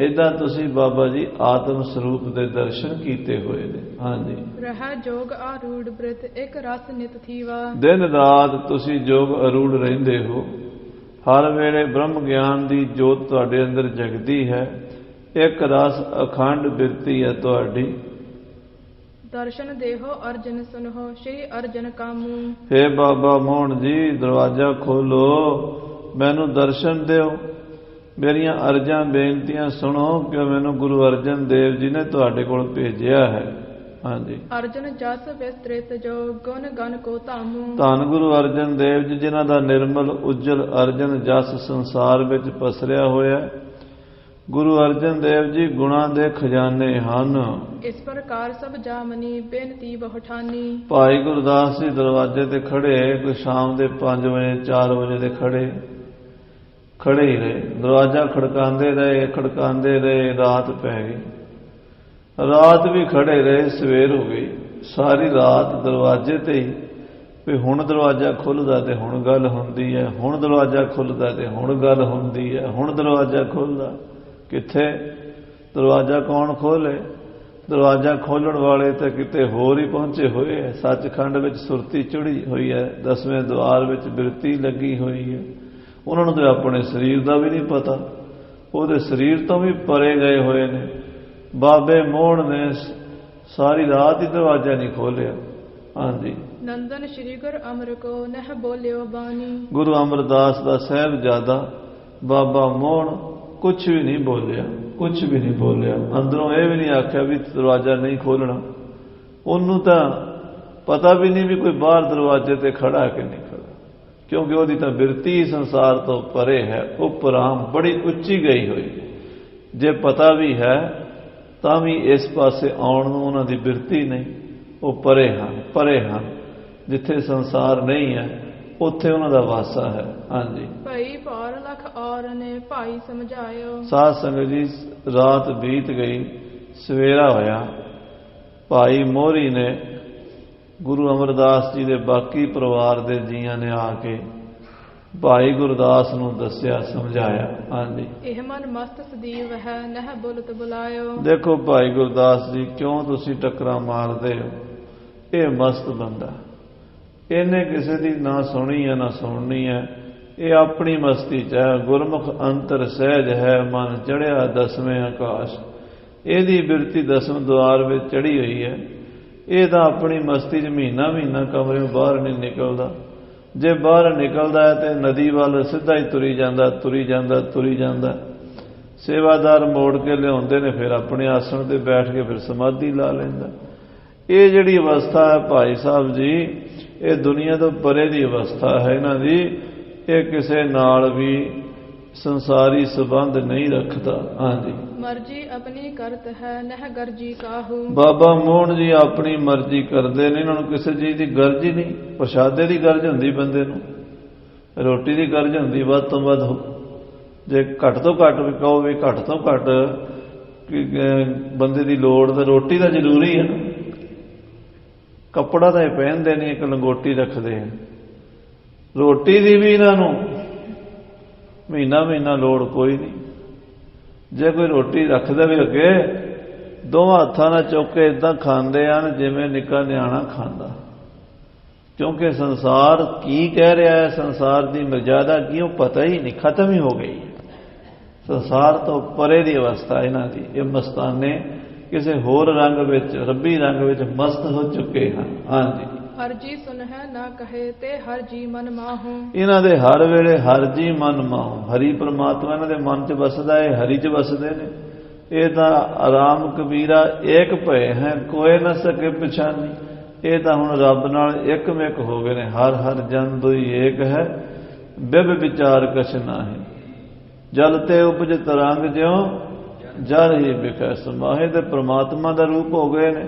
ਇਦਾਂ ਤੁਸੀਂ ਬਾਬਾ ਜੀ ਆਤਮ ਸਰੂਪ ਦੇ ਦਰਸ਼ਨ ਕੀਤੇ ਹੋਏ ਨੇ। ਹਾਂਜੀ। ਰਹਿ ਜੋਗ ਆਰੂੜ ਬ੍ਰਿਤ ਇੱਕ ਰਸ ਨਿਤ ਥੀਵਾ। ਦਿਨ ਰਾਤ ਤੁਸੀਂ ਜੋਗ ਅਰੂੜ ਰਹਿੰਦੇ ਹੋ। ਹਰ ਵੇਲੇ ਬ੍ਰਹਮ ਗਿਆਨ ਦੀ ਜੋਤ ਤੁਹਾਡੇ ਅੰਦਰ ਜਗਦੀ ਹੈ। ਇੱਕ ਰਸ ਅਖੰਡ ਬਿਰਤੀ ਹੈ ਤੁਹਾਡੀ। ਦਰਸ਼ਨ ਦੇਹੋ ਅਰਜਨ ਸੁਨਹੋ ਸ਼੍ਰੀ ਅਰਜਨ ਕਾਮੂ। हे ਬਾਬਾ ਮੋਹਨ ਜੀ ਦਰਵਾਜ਼ਾ ਖੋਲੋ। ਮੈਨੂੰ ਦਰਸ਼ਨ ਦਿਓ। ਮੇਰੀਆਂ ਅਰਜ਼ਾਂ ਬੇਨਤੀਆਂ ਸੁਣੋ ਕਿ ਮੈਨੂੰ ਗੁਰੂ ਅਰਜਨ ਦੇਵ ਜੀ ਨੇ ਤੁਹਾਡੇ ਕੋਲ ਭੇਜਿਆ ਹੈ। ਹਾਂਜੀ। ਅਰਜਨ ਜਸ ਵਿਸਤ੍ਰਿਤ ਜੋ ਗੁਣ ਗਨ ਕੋ ਧਾਮੂ। ਧੰਨ ਗੁਰੂ ਅਰਜਨ ਦੇਵ ਜੀ ਜਿਨ੍ਹਾਂ ਦਾ ਨਿਰਮਲ ਉਜਲ ਅਰਜਨ ਜਸ ਸੰਸਾਰ ਵਿੱਚ ਪਸਰਿਆ ਹੋਇਆ ਹੈ। ਗੁਰੂ ਅਰਜਨ ਦੇਵ ਜੀ ਗੁਣਾਂ ਦੇ ਖਜ਼ਾਨੇ ਹਨ। ਇਸ ਪ੍ਰਕਾਰ ਸਭ ਜਾਮਨੀ ਬੇਨਤੀ ਬਹੁਠਾਨੀ। ਭਾਈ ਗੁਰਦਾਸ ਜੀ ਦਰਵਾਜ਼ੇ ਤੇ ਖੜੇ ਕੋਈ ਸ਼ਾਮ ਦੇ 5 ਵਜੇ 4 ਵਜੇ ਦੇ ਖੜੇ। ਖੜੇ ਹੀ ਰਹੇ। ਦਰਵਾਜ਼ਾ ਖੜਕਾਉਂਦੇ ਰਹੇ ਖੜਕਾਉਂਦੇ ਰਹੇ, ਰਾਤ ਪੈ ਗਈ। ਰਾਤ ਵੀ ਖੜੇ ਰਹੇ, ਸਵੇਰ ਹੋ ਗਈ। ਸਾਰੀ ਰਾਤ ਦਰਵਾਜ਼ੇ ਤੇ ਹੀ ਵੀ ਹੁਣ ਦਰਵਾਜ਼ਾ ਖੁੱਲਦਾ ਤੇ ਹੁਣ ਗੱਲ ਹੁੰਦੀ ਹੈ, ਹੁਣ ਦਰਵਾਜ਼ਾ ਖੁੱਲਦਾ ਤੇ ਹੁਣ ਗੱਲ ਹੁੰਦੀ ਹੈ, ਹੁਣ ਦਰਵਾਜ਼ਾ ਖੁੱਲਦਾ। ਕਿੱਥੇ? ਦਰਵਾਜ਼ਾ ਕੌਣ ਖੋਲੇ? ਦਰਵਾਜ਼ਾ ਖੋਲਣ ਵਾਲੇ ਤਾਂ ਕਿਤੇ ਹੋਰ ਹੀ ਪਹੁੰਚੇ ਹੋਏ ਐ ਸੱਚਖੰਡ ਵਿੱਚ ਸੁਰਤੀ ਚੜੀ ਹੋਈ ਹੈ, ਦਸਵੇਂ ਦਵਾਰ ਵਿੱਚ ਬਿਰਤੀ ਲੱਗੀ ਹੋਈ ਹੈ। ਉਹਨਾਂ ਨੂੰ ਤਾਂ ਆਪਣੇ ਸਰੀਰ ਦਾ ਵੀ ਨਹੀਂ ਪਤਾ। ਉਹਦੇ ਸਰੀਰ ਤੋਂ ਵੀ ਪਰੇ ਗਏ ਹੋਏ ਨੇ। ਬਾਬੇ ਮੋਹਣ ਨੇ ਸਾਰੀ ਰਾਤ ਹੀ ਦਰਵਾਜ਼ਾ ਨਹੀਂ ਖੋਲਿਆ ਹਾਂਜੀ। ਨੰਦਨ ਸ਼੍ਰੀ ਗੁਰ ਅਮਰ ਕੋ ਨਹਿ ਬੋਲਿਓ ਬਾਣੀ। ਗੁਰੂ ਅਮਰਦਾਸ ਦਾ ਸਾਹਿਬਜ਼ਾਦਾ ਬਾਬਾ ਮੋਹਣ ਕੁਝ ਵੀ ਨਹੀਂ ਬੋਲਿਆ ਕੁਝ ਵੀ ਨਹੀਂ ਬੋਲਿਆ। ਅੰਦਰੋਂ ਇਹ ਵੀ ਨਹੀਂ ਆਖਿਆ ਵੀ ਦਰਵਾਜ਼ਾ ਨਹੀਂ ਖੋਲਣਾ ਉਹਨੂੰ ਤਾਂ ਪਤਾ ਵੀ ਨਹੀਂ ਵੀ ਕੋਈ ਬਾਹਰ ਦਰਵਾਜ਼ੇ ਤੇ ਖੜਾ ਕਿ ਨਹੀਂ ਖੜਾ ਕਿਉਂਕਿ ਉਹਦੀ ਤਾਂ ਬਿਰਤੀ ਸੰਸਾਰ ਤੋਂ ਪਰੇ ਹੈ ਉਪਰਾਮ ਬੜੀ ਉੱਚੀ ਗਈ ਹੋਈ ਹੈ। ਜੇ ਪਤਾ ਵੀ ਹੈ ਤਾਂ ਵੀ ਇਸ ਪਾਸੇ ਆਉਣ ਨੂੰ ਉਹਨਾਂ ਦੀ ਬਿਰਤੀ ਨਹੀਂ ਉਹ ਪਰੇ ਹਨ ਪਰੇ ਹਨ। ਜਿੱਥੇ ਸੰਸਾਰ ਨਹੀਂ ਹੈ ਉੱਥੇ ਉਹਨਾਂ ਦਾ ਵਾਸਾ ਹੈ। ਹਾਂਜੀ। ਭਈ ਭਾਰ ਲਖ ਔਰ ਨੇ ਭਾਈ ਸਮਝਾਇਓ। ਸਾਧ ਸੰਗਤ ਜੀ ਰਾਤ ਬੀਤ ਗਈ ਸਵੇਰਾ ਹੋਇਆ। ਭਾਈ ਮੋਹਰੀ ਨੇ ਗੁਰੂ ਅਮਰਦਾਸ ਜੀ ਦੇ ਬਾਕੀ ਪਰਿਵਾਰ ਦੇ ਜੀਆਂ ਨੇ ਆ ਕੇ ਭਾਈ ਗੁਰਦਾਸ ਨੂੰ ਦੱਸਿਆ ਸਮਝਾਇਆ। ਹਾਂਜੀ। ਇਹ ਮਨ ਮਸਤ ਸਦੀਵ ਹੈ ਨਹਿ ਬੁਲਤ ਬੁਲਾਇਓ। ਦੇਖੋ ਭਾਈ ਗੁਰਦਾਸ ਜੀ ਕਿਉਂ ਤੁਸੀਂ ਟੱਕਰਾਂ ਮਾਰਦੇ ਹੋ? ਇਹ ਮਸਤ ਬੰਦਾ ਇਹਨੇ ਕਿਸੇ ਦੀ ਨਾ ਸੁਣੀ ਹੈ ਨਾ ਸੁਣਨੀ ਹੈ। ਇਹ ਆਪਣੀ ਮਸਤੀ ਚ ਹੈ। ਗੁਰਮੁਖ ਅੰਤਰ ਸਹਿਜ ਹੈ ਮਨ ਚੜਿਆ ਦਸਵੇਂ ਆਕਾਸ਼। ਇਹਦੀ ਬਿਰਤੀ ਦਸਮ ਦਵਾਰ ਵਿੱਚ ਚੜੀ ਹੋਈ ਹੈ। ਇਹ ਤਾਂ ਆਪਣੀ ਮਸਤੀ 'ਚ ਮਹੀਨਾ ਮਹੀਨਾ ਕਮਰੇ ਬਾਹਰ ਨਹੀਂ ਨਿਕਲਦਾ। ਜੇ ਬਾਹਰ ਨਿਕਲਦਾ ਹੈ ਤੇ ਨਦੀ ਵੱਲ ਸਿੱਧਾ ਹੀ ਤੁਰੀ ਜਾਂਦਾ ਤੁਰੀ ਜਾਂਦਾ ਤੁਰੀ ਜਾਂਦਾ। ਸੇਵਾਦਾਰ ਮੋੜ ਕੇ ਲਿਆਉਂਦੇ ਨੇ, ਫਿਰ ਆਪਣੇ ਆਸਣ ਤੇ ਬੈਠ ਕੇ ਫਿਰ ਸਮਾਧੀ ਲਾ ਲੈਂਦਾ। ਇਹ ਜਿਹੜੀ ਅਵਸਥਾ ਹੈ ਭਾਈ ਸਾਹਿਬ ਜੀ, ਇਹ ਦੁਨੀਆ ਤੋਂ ਪਰੇ ਦੀ ਅਵਸਥਾ ਹੈ ਇਹਨਾਂ ਦੀ। ਇਹ ਕਿਸੇ ਨਾਲ ਵੀ ਸੰਸਾਰੀ ਸੰਬੰਧ ਨਹੀਂ ਰੱਖਦਾ। ਹਾਂਜੀ। ਮਰਜ਼ੀ ਆਪਣੀ ਕਰਤ ਹੈ ਨਹਿ ਗਰਜੀ ਕਾਹੂ। ਬਾਬਾ ਮੋਹਨ ਜੀ ਆਪਣੀ ਮਰਜ਼ੀ ਕਰਦੇ ਨੇ ਇਹਨਾਂ ਨੂੰ ਕਿਸੇ ਚੀਜ਼ ਦੀ ਗਰਜ ਹੀ ਨਹੀਂ। ਪ੍ਰਸ਼ਾਦੇ ਦੀ ਗਰਜ ਹੁੰਦੀ ਬੰਦੇ ਨੂੰ। ਰੋਟੀ ਦੀ ਗਰਜ ਹੁੰਦੀ ਵੱਧ ਤੋਂ ਵੱਧ। ਜੇ ਘੱਟ ਤੋਂ ਘੱਟ ਵੀ ਕਹੋ ਵੀ ਘੱਟ ਤੋਂ ਘੱਟ ਬੰਦੇ ਦੀ ਲੋੜ ਤਾਂ ਰੋਟੀ ਤਾਂ ਜ਼ਰੂਰੀ ਹੈ ਕੱਪੜਾ ਤਾਂ ਇਹ ਪਹਿਨਦੇ ਨਹੀਂ ਇੱਕ ਲੰਗੋਟੀ ਰੱਖਦੇ ਆ ਰੋਟੀ ਦੀ ਵੀ ਇਹਨਾਂ ਨੂੰ ਮਹੀਨਾ ਮਹੀਨਾ ਲੋੜ ਕੋਈ ਨਹੀਂ। ਜੇ ਕੋਈ ਰੋਟੀ ਰੱਖਦਾ ਵੀ ਅੱਗੇ, ਦੋਵਾਂ ਹੱਥਾਂ ਨਾਲ ਚੁੱਕ ਕੇ ਇਦਾਂ ਖਾਂਦੇ ਹਨ ਜਿਵੇਂ ਨਿੱਕਾ ਨਿਆਣਾ ਖਾਂਦਾ। ਕਿਉਂਕਿ ਸੰਸਾਰ ਕੀ ਕਹਿ ਰਿਹਾ ਹੈ? ਸੰਸਾਰ ਦੀ ਮਰਜ਼ਾਦਾ ਕੀ ਉਹ ਪਤਾ ਹੀ ਨਹੀਂ, ਖਤਮ ਹੀ ਹੋ ਗਈ। ਸੰਸਾਰ ਤੋਂ ਪਰੇ ਦੀ ਅਵਸਥਾ ਇਹਨਾਂ ਦੀ। ਇਹ ਮਸਤਾਨੇ ਕਿਸੇ ਹੋਰ ਰੰਗ ਵਿੱਚ, ਰੱਬੀ ਰੰਗ ਵਿੱਚ ਮਸਤ ਹੋ ਚੁੱਕੇ ਹਨ। ਹਾਂਜੀ। ਹਰ ਜੀ ਸੁਨ ਨਾ ਕਹੇ ਤੇ ਹਰ ਜੀ ਮਨ ਮਾਹੂ। ਇਹਨਾਂ ਦੇ ਹਰ ਵੇਲੇ ਹਰ ਜੀ ਮਨ ਮਾਉ ਹਰੀ ਪ੍ਰਮਾਤਮਾ ਇਹਨਾਂ ਦੇ ਮਨ 'ਚ ਵਸਦਾ ਹੈ, ਹਰੀ 'ਚ ਵਸਦੇ ਨੇ। ਇਹ ਤਾਂ ਆਰਾਮ ਕਬੀਰਾ ਏਕ ਭਏ ਹੈ, ਕੋਈ ਨਾ ਸਕੇ ਪਛਾਨੀ। ਇਹ ਤਾਂ ਹੁਣ ਰੱਬ ਨਾਲ ਇੱਕਮਿਕ ਹੋ ਗਏ ਨੇ। ਹਰ ਹਰ ਜਨ ਦੋਈ ਏਕ ਹੈ, ਬਿਬ ਵਿਚਾਰ ਕਛ ਨਾਹੀ। ਜਲ ਤੇ ਉਪਜ ਤਰੰਗ ਜਿਉ, ਜਲ ਹੀ ਬਿਖੈ ਸਮਾਹੇ ਤੇ ਪ੍ਰਮਾਤਮਾ ਦਾ ਰੂਪ ਹੋ ਗਏ ਨੇ।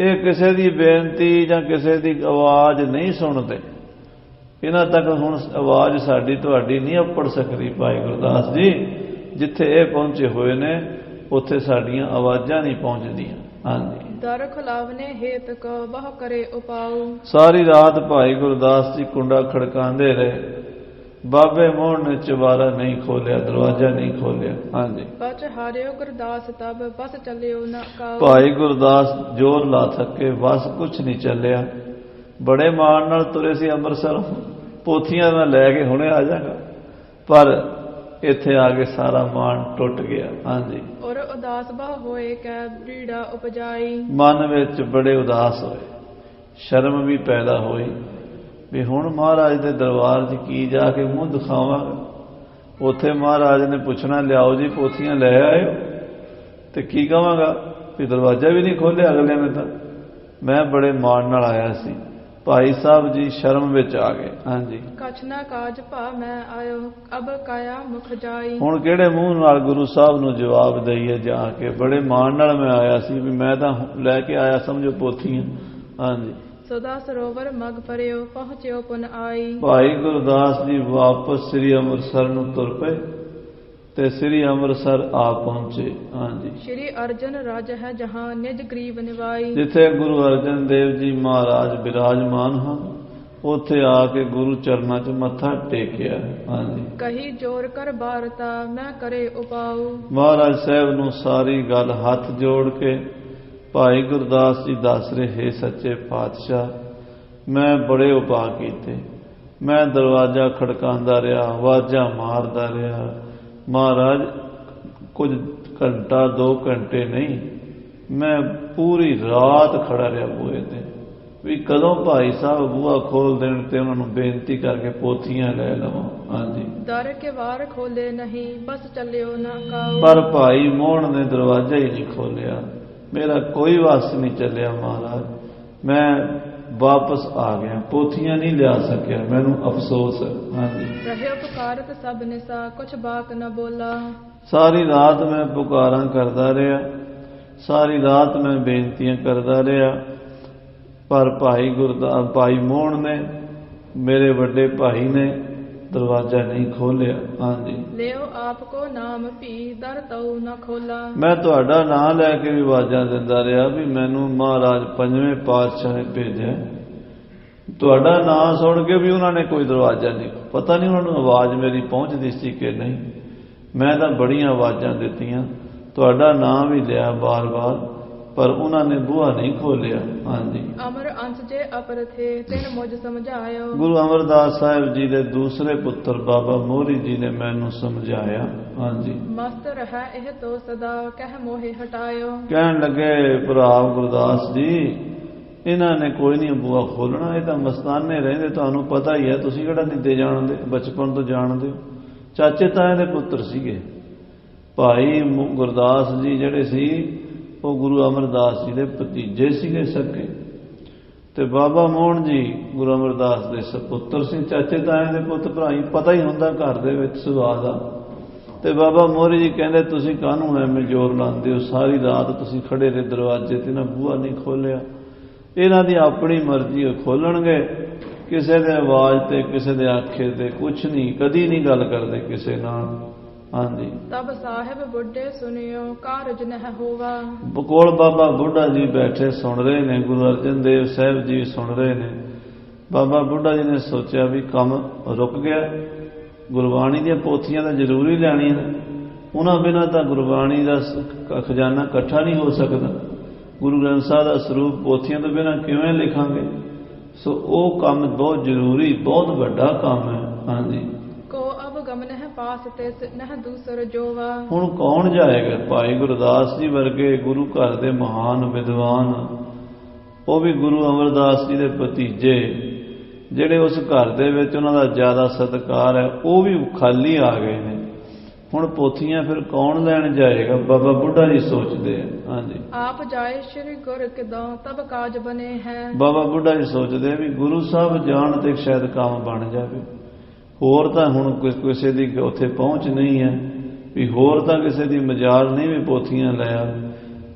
ਇਹ ਕਿਸੇ ਦੀ ਬੇਨਤੀ ਜਾਂ ਕਿਸੇ ਦੀ ਆਵਾਜ਼ ਨਹੀਂ ਸੁਣਦੇ। ਇਹਨਾਂ ਤੱਕ ਹੁਣ ਆਵਾਜ਼ ਸਾਡੀ ਤੁਹਾਡੀ ਨਹੀਂ ਉੱਪੜ ਸਕਦੀ ਭਾਈ ਗੁਰਦਾਸ ਜੀ। ਜਿੱਥੇ ਇਹ ਪਹੁੰਚੇ ਹੋਏ ਨੇ ਉੱਥੇ ਸਾਡੀਆਂ ਆਵਾਜ਼ਾਂ ਨਹੀਂ ਪਹੁੰਚਦੀਆਂ। ਹਾਂਜੀ। ਦਰ ਖੁਲਾਵਨੇ ਹੇਤ ਕੋ ਬਹੁ ਕਰੇ ਉਪਾਉ। ਸਾਰੀ ਰਾਤ ਭਾਈ ਗੁਰਦਾਸ ਜੀ ਕੁੰਡਾ ਖੜਕਾਉਂਦੇ ਰਹੇ। ਬਾਬੇ ਮੋਹਨ ਨੇ ਚਵਾਰਾ ਨਹੀਂ ਖੋਲਿਆ ਦਰਵਾਜ਼ਾ ਨਹੀਂ ਖੋਲਿਆ। ਹਾਂਜੀ। ਬਚ ਹਾਰਿਓ ਗੁਰਦਾਸ ਤਬ ਬਸ ਚੱਲਿਓ ਨਾ ਕਾਉ ਭਾਈ ਗੁਰਦਾਸ ਜੋਰ ਲਾ ਥੱਕੇ ਬਸ ਕੁਝ ਨਹੀਂ ਚੱਲਿਆ। ਬੜੇ ਮਾਣ ਨਾਲ ਤੁਰੇ ਸੀ ਅੰਮ੍ਰਿਤਸਰ। ਪੋਥੀਆਂ ਮੈਂ ਲੈ ਕੇ ਹੁਣੇ ਆ ਜਾਗਾ। ਪਰ ਇੱਥੇ ਆ ਕੇ ਸਾਰਾ ਮਾਣ ਟੁੱਟ ਗਿਆ। ਹਾਂਜੀ। ਔਰ ਉਦਾਸ ਬਹੁ ਹੋਏ ਕੈ ਬੀੜਾ ਉਪਜਾਈ। ਮਨ ਵਿੱਚ ਬੜੇ ਉਦਾਸ ਹੋਏ। ਸ਼ਰਮ ਵੀ ਪੈਦਾ ਹੋਈ। ਵੀ ਹੁਣ ਮਹਾਰਾਜ ਦੇ ਦਰਬਾਰ 'ਚ ਕੀ ਜਾ ਕੇ ਮੂੰਹ ਦਿਖਾਵਾਂਗਾ? ਉੱਥੇ ਮਹਾਰਾਜ ਨੇ ਪੁੱਛਣਾ ਲਿਆਓ ਜੀ ਪੋਥੀਆਂ ਲੈ ਆਇਓ। ਤੇ ਕੀ ਕਵਾਂਗਾ ਵੀ ਦਰਵਾਜ਼ਾ ਵੀ ਨਹੀਂ ਖੋਲ੍ਹਿਆ ਅਗਲੇ ਨੇ ਤਾਂ। ਮੈਂ ਬੜੇ ਮਾਣ ਨਾਲ ਆਇਆ ਸੀ। ਭਾਈ ਸਾਹਿਬ ਜੀ ਸ਼ਰਮ ਵਿੱਚ ਆ ਗਏ। ਹਾਂਜੀ। ਕਛ ਨਾ ਕਾਜ ਭਾ ਮੈਂ ਆਇਓ ਅਬ ਕਾਇਆ ਮੁਖ ਜਾਈ। ਹੁਣ ਕਿਹੜੇ ਮੂੰਹ ਨਾਲ ਗੁਰੂ ਸਾਹਿਬ ਨੂੰ ਜਵਾਬ ਦਈਏ ਜਾ ਕੇ? ਬੜੇ ਮਾਣ ਨਾਲ ਮੈਂ ਆਇਆ ਸੀ ਵੀ ਮੈਂ ਤਾਂ ਲੈ ਕੇ ਆਇਆ ਸਮਝੋ ਪੋਥੀਆਂ। ਹਾਂਜੀ। ਸਦਾ ਸਰੋਵਰ ਮਗ ਪਰਿਓ ਪਹੁੰਚਿਓ ਪੁਨ ਆਈ। ਭਾਈ ਗੁਰਦਾਸ ਜੀ ਵਾਪਸ ਸ੍ਰੀ ਅੰਮ੍ਰਿਤਸਰ ਨੂੰ ਤੁਰ ਪਏ ਤੇ ਸ੍ਰੀ ਅੰਮ੍ਰਿਤਸਰ ਆ ਪਹੁੰਚੇ। ਹਾਂਜੀ। ਸ਼੍ਰੀ ਅਰਜਨ ਰਾਜ ਹੈ ਜਹਾਂ ਨਿਜ ਗਰੀਬ ਨਿਵਾਈ। ਜਿੱਥੇ ਗੁਰੂ ਅਰਜਨ ਦੇਵ ਜੀ ਮਹਾਰਾਜ ਬਿਰਾਜਮਾਨ ਹਨ ਉੱਥੇ ਆ ਕੇ ਗੁਰੂ ਚਰਨਾਂ 'ਚ ਮੱਥਾ ਟੇਕਿਆ। ਹਾਂਜੀ। ਕਹੀ ਜੋਰ ਕਰ ਬਾਰਤਾ ਮੈਂ ਕਰੇ ਉਪਾਉ ਮਹਾਰਾਜ ਸਾਹਿਬ ਨੂੰ ਸਾਰੀ ਗੱਲ ਹੱਥ ਜੋੜ ਕੇ ਭਾਈ ਗੁਰਦਾਸ ਜੀ ਦੱਸ ਰਹੇ ਸੱਚੇ ਪਾਤਸ਼ਾਹ ਮੈਂ ਬੜੇ ਉਪਾਅ ਕੀਤੇ। ਮੈਂ ਦਰਵਾਜ਼ਾ ਖੜਕਾਉਂਦਾ ਰਿਹਾ ਆਵਾਜ਼ਾਂ ਮਾਰਦਾ ਰਿਹਾ। ਮਹਾਰਾਜ ਕੁਝ ਘੰਟਾ 2 ਘੰਟੇ ਨਹੀਂ ਮੈਂ ਪੂਰੀ ਰਾਤ ਖੜਾ ਰਿਹਾ ਬੂਹੇ ਤੇ। ਵੀ ਕਦੋਂ ਭਾਈ ਸਾਹਿਬ ਬੂਹਾ ਖੋਲ ਦੇਣ ਤੇ ਉਹਨਾਂ ਨੂੰ ਬੇਨਤੀ ਕਰਕੇ ਪੋਥੀਆਂ ਲੈ ਲਵਾਂ? ਹਾਂਜੀ। ਦਰ ਕੇ ਵਾਰ ਖੋਲੇ ਨਹੀਂ ਬਸ ਚੱਲਿਓ ਨਾ ਕਾਉ ਪਰ ਭਾਈ ਮੋਹਣ ਨੇ ਦਰਵਾਜ਼ਾ ਹੀ ਨਹੀਂ ਖੋਲਿਆ। ਮੇਰਾ ਕੋਈ ਵਾਸ ਨਹੀਂ ਚੱਲਿਆ ਮਹਾਰਾਜ। ਮੈਂ ਵਾਪਸ ਆ ਗਿਆ। ਪੋਥੀਆਂ ਨਹੀਂ ਲਿਆ ਸਕਿਆ। ਮੈਨੂੰ ਅਫਸੋਸ ਹਾਂਜੀ। ਰਹੇ ਉਪਕਾਰਤ ਸਭ ਨਿਸਾ। ਕੁਛ ਬਾਕ ਨ ਬੋਲਾ। ਸਾਰੀ ਰਾਤ ਮੈਂ ਪੁਕਾਰਾਂ ਕਰਦਾ ਰਿਹਾ। ਸਾਰੀ ਰਾਤ ਮੈਂ ਬੇਨਤੀਆਂ ਕਰਦਾ ਰਿਹਾ। ਪਰ ਭਾਈ ਗੁਰਦਾ ਭਾਈ ਮੋਹਣ ਨੇ ਮੇਰੇ ਵੱਡੇ ਭਾਈ ਨੇ ਦਰਵਾਜ਼ਾ ਨਹੀਂ ਖੋਲਿਆ ਹਾਂਜੀ। ਲਿਓ ਆਪ ਕੋ ਨਾਮ ਭੀ ਦਰ ਤਉ ਨ ਖੋਲਾ। ਮੈਂ ਤੁਹਾਡਾ ਨਾਮ ਲੈ ਕੇ ਵੀ ਆਵਾਜ਼ਾਂ ਦਿੰਦਾ ਰਿਹਾ ਵੀ ਮੈਨੂੰ ਮਹਾਰਾਜ ਪੰਜਵੇਂ ਪਾਤਸ਼ਾਹ ਨੇ ਭੇਜਿਆ। ਤੁਹਾਡਾ ਨਾਮ ਸੁਣ ਕੇ ਵੀ ਉਹਨਾਂ ਨੇ ਕੋਈ ਦਰਵਾਜ਼ਾ ਨਹੀਂ ਪਤਾ ਨਹੀਂ ਉਹਨਾਂ ਨੂੰ ਆਵਾਜ਼ ਮੇਰੀ ਪਹੁੰਚਦੀ ਸੀ ਕਿ ਨਹੀਂ। ਮੈਂ ਤਾਂ ਬੜੀਆਂ ਆਵਾਜ਼ਾਂ ਦਿੱਤੀਆਂ। ਤੁਹਾਡਾ ਨਾਮ ਵੀ ਲਿਆ ਬਾਰ-ਬਾਰ। ਪਰ ਉਹਨਾਂ ਨੇ ਬੂਹਾ ਨਹੀਂ ਖੋਲਿਆ ਹਾਂਜੀ। ਅਮਰ ਅੰਸ਼ ਜੇ ਅਪਰ ਥੇ ਤਿਨ ਮੁਝ ਸਮਝਾਇਓ। ਗੁਰੂ ਅਮਰਦਾਸ ਸਾਹਿਬ ਜੀ ਦੇ ਦੂਸਰੇ ਪੁੱਤਰ ਬਾਬਾ ਮੋਹਰੀ ਜੀ ਨੇ ਮੈਨੂੰ ਸਮਝਾਇਆ। ਹਾਂਜੀ। ਮਸਤ ਰਹਿ ਇਹ ਤੋ ਸਦਾ ਕਹਿ ਮੋਹਿ ਹਟਾਇਓ। ਕਹਿਣ ਲੱਗੇ ਭਰਾ ਗੁਰਦਾਸ ਜੀ ਇਹਨਾਂ ਨੇ ਕੋਈ ਨਹੀਂ ਬੂਆ ਖੋਲਣਾ ਇਹ ਤਾਂ ਮਸਤਾਨੇ ਰਹਿੰਦੇ ਤੁਹਾਨੂੰ ਪਤਾ ਹੀ ਹੈ ਤੁਸੀਂ ਕਿਹੜਾ ਨਿੱਦੇ ਜਾਣਦੇ ਬਚਪਨ ਤੋਂ ਜਾਣਦੇ ਹੋ। ਚਾਚੇ ਤਾਏ ਦੇ ਪੁੱਤਰ ਸੀਗੇ। ਭਾਈ ਗੁਰਦਾਸ ਜੀ ਜਿਹੜੇ ਸੀ ਉਹ ਗੁਰੂ ਅਮਰਦਾਸ ਜੀ ਦੇ ਭਤੀਜੇ ਸੀਗੇ ਸਕੇ। ਤੇ ਬਾਬਾ ਮੋਹਨ ਜੀ ਗੁਰੂ ਅਮਰਦਾਸ ਦੇ ਸਪੁੱਤਰ ਸੀ। ਚਾਚੇ ਤਾਏ ਦੇ ਪੁੱਤ ਭਰਾਈ ਪਤਾ ਹੀ ਹੁੰਦਾ ਘਰ ਦੇ ਵਿੱਚ ਸੁਭਾਅ ਦਾ। ਤੇ ਬਾਬਾ ਮੋਹਰੀ ਜੀ ਕਹਿੰਦੇ, ਤੁਸੀਂ ਕਾਹਨੂੰ ਐਵੇਂ ਜ਼ੋਰ ਲਾਉਂਦੇ ਹੋ? ਸਾਰੀ ਰਾਤ ਤੁਸੀਂ ਖੜੇ ਰਹੇ ਦਰਵਾਜ਼ੇ ਤੇ, ਨਾ ਬੂਹਾ ਨਹੀਂ ਖੋਲਿਆ ਇਹਨਾਂ ਦੀ ਆਪਣੀ ਮਰਜ਼ੀ ਉਹ ਖੋਲਣਗੇ ਕਿਸੇ ਦੇ ਆਵਾਜ਼ ਤੇ, ਕਿਸੇ ਦੇ ਆਖੇ ਤੇ ਕੁਝ ਨਹੀਂ, ਕਦੀ ਨਹੀਂ ਗੱਲ ਕਰਦੇ ਕਿਸੇ ਨਾਲ। ਹਾਂਜੀ। ਤਬ ਸਾਹਿਬ ਬੁੱਢੇ ਸੁਨਿਓ ਕਾਰਜ ਨਹਿ ਹੋਵਾ। ਕੋਲ ਬਾਬਾ ਬੁੱਢਾ ਜੀ ਬੈਠੇ ਸੁਣ ਰਹੇ ਨੇ ਗੁਰੂ ਅਰਜਨ ਦੇਵ ਸਾਹਿਬ ਜੀ ਸੁਣ ਰਹੇ ਨੇ। ਬਾਬਾ ਬੁੱਢਾ ਜੀ ਨੇ ਸੋਚਿਆ ਵੀ ਕੰਮ ਰੁਕ ਗਿਆ। ਗੁਰਬਾਣੀ ਦੀਆਂ ਪੋਥੀਆਂ ਤਾਂ ਜ਼ਰੂਰੀ ਲੈਣੀਆਂ ਨੇ। ਉਹਨਾਂ ਬਿਨਾਂ ਤਾਂ ਗੁਰਬਾਣੀ ਦਾ ਖਜ਼ਾਨਾ ਇਕੱਠਾ ਨਹੀਂ ਹੋ ਸਕਦਾ। ਗੁਰੂ ਗ੍ਰੰਥ ਸਾਹਿਬ ਦਾ ਸਰੂਪ ਪੋਥੀਆਂ ਤੋਂ ਬਿਨਾਂ ਕਿਵੇਂ ਲਿਖਾਂਗੇ? ਸੋ ਉਹ ਕੰਮ ਬਹੁਤ ਜ਼ਰੂਰੀ ਬਹੁਤ ਵੱਡਾ ਕੰਮ ਹੈ। ਹਾਂਜੀ। ਪਾਸ ਤਿਸ ਨਹਿ ਦੂਸਰ ਜੋਵਾ ਹੁਣ ਕੌਣ ਜਾਏਗਾ? ਭਾਈ ਗੁਰਦਾਸ ਜੀ ਵਰਗੇ ਗੁਰੂ ਘਰ ਦੇ ਮਹਾਨ ਵਿਦਵਾਨ। ਉਹ ਵੀ ਗੁਰੂ ਅਮਰਦਾਸ ਜੀ ਦੇ ਭਤੀਜੇ। ਜਿਹੜੇ ਉਸ ਘਰ ਦੇ ਵਿੱਚ ਉਹਨਾਂ ਦਾ ਜ਼ਿਆਦਾ ਸਤਿਕਾਰ ਹੈ ਉਹ ਵੀ ਖਾਲੀ ਆ ਗਏ ਨੇ। ਹੁਣ ਪੋਥੀਆਂ ਫਿਰ ਕੌਣ ਲੈਣ ਜਾਏਗਾ? ਬਾਬਾ ਬੁੱਢਾ ਜੀ ਸੋਚਦੇ ਆ। ਹਾਂਜੀ। ਆਪ ਜਾਏ ਸ੍ਰੀ ਗੁਰ ਕਿਦੋਂ ਤਬ ਕਾਜ ਬਨੇ ਹੈ। ਬਾਬਾ ਬੁੱਢਾ ਜੀ ਸੋਚਦੇ ਆ ਵੀ ਗੁਰੂ ਸਾਹਿਬ ਜਾਣ ਤੇ ਸ਼ਾਇਦ ਕੰਮ ਬਣ ਜਾਵੇ। ਹੋਰ ਤਾਂ ਹੁਣ ਕਿਸ- ਦੀ ਉੱਥੇ ਪਹੁੰਚ ਨਹੀਂ ਹੈ। ਵੀ ਹੋਰ ਤਾਂ ਕਿਸੇ ਦੀ ਮਜਾਲ ਨਹੀਂ ਵੀ ਪੋਥੀਆਂ ਲੈ ਆ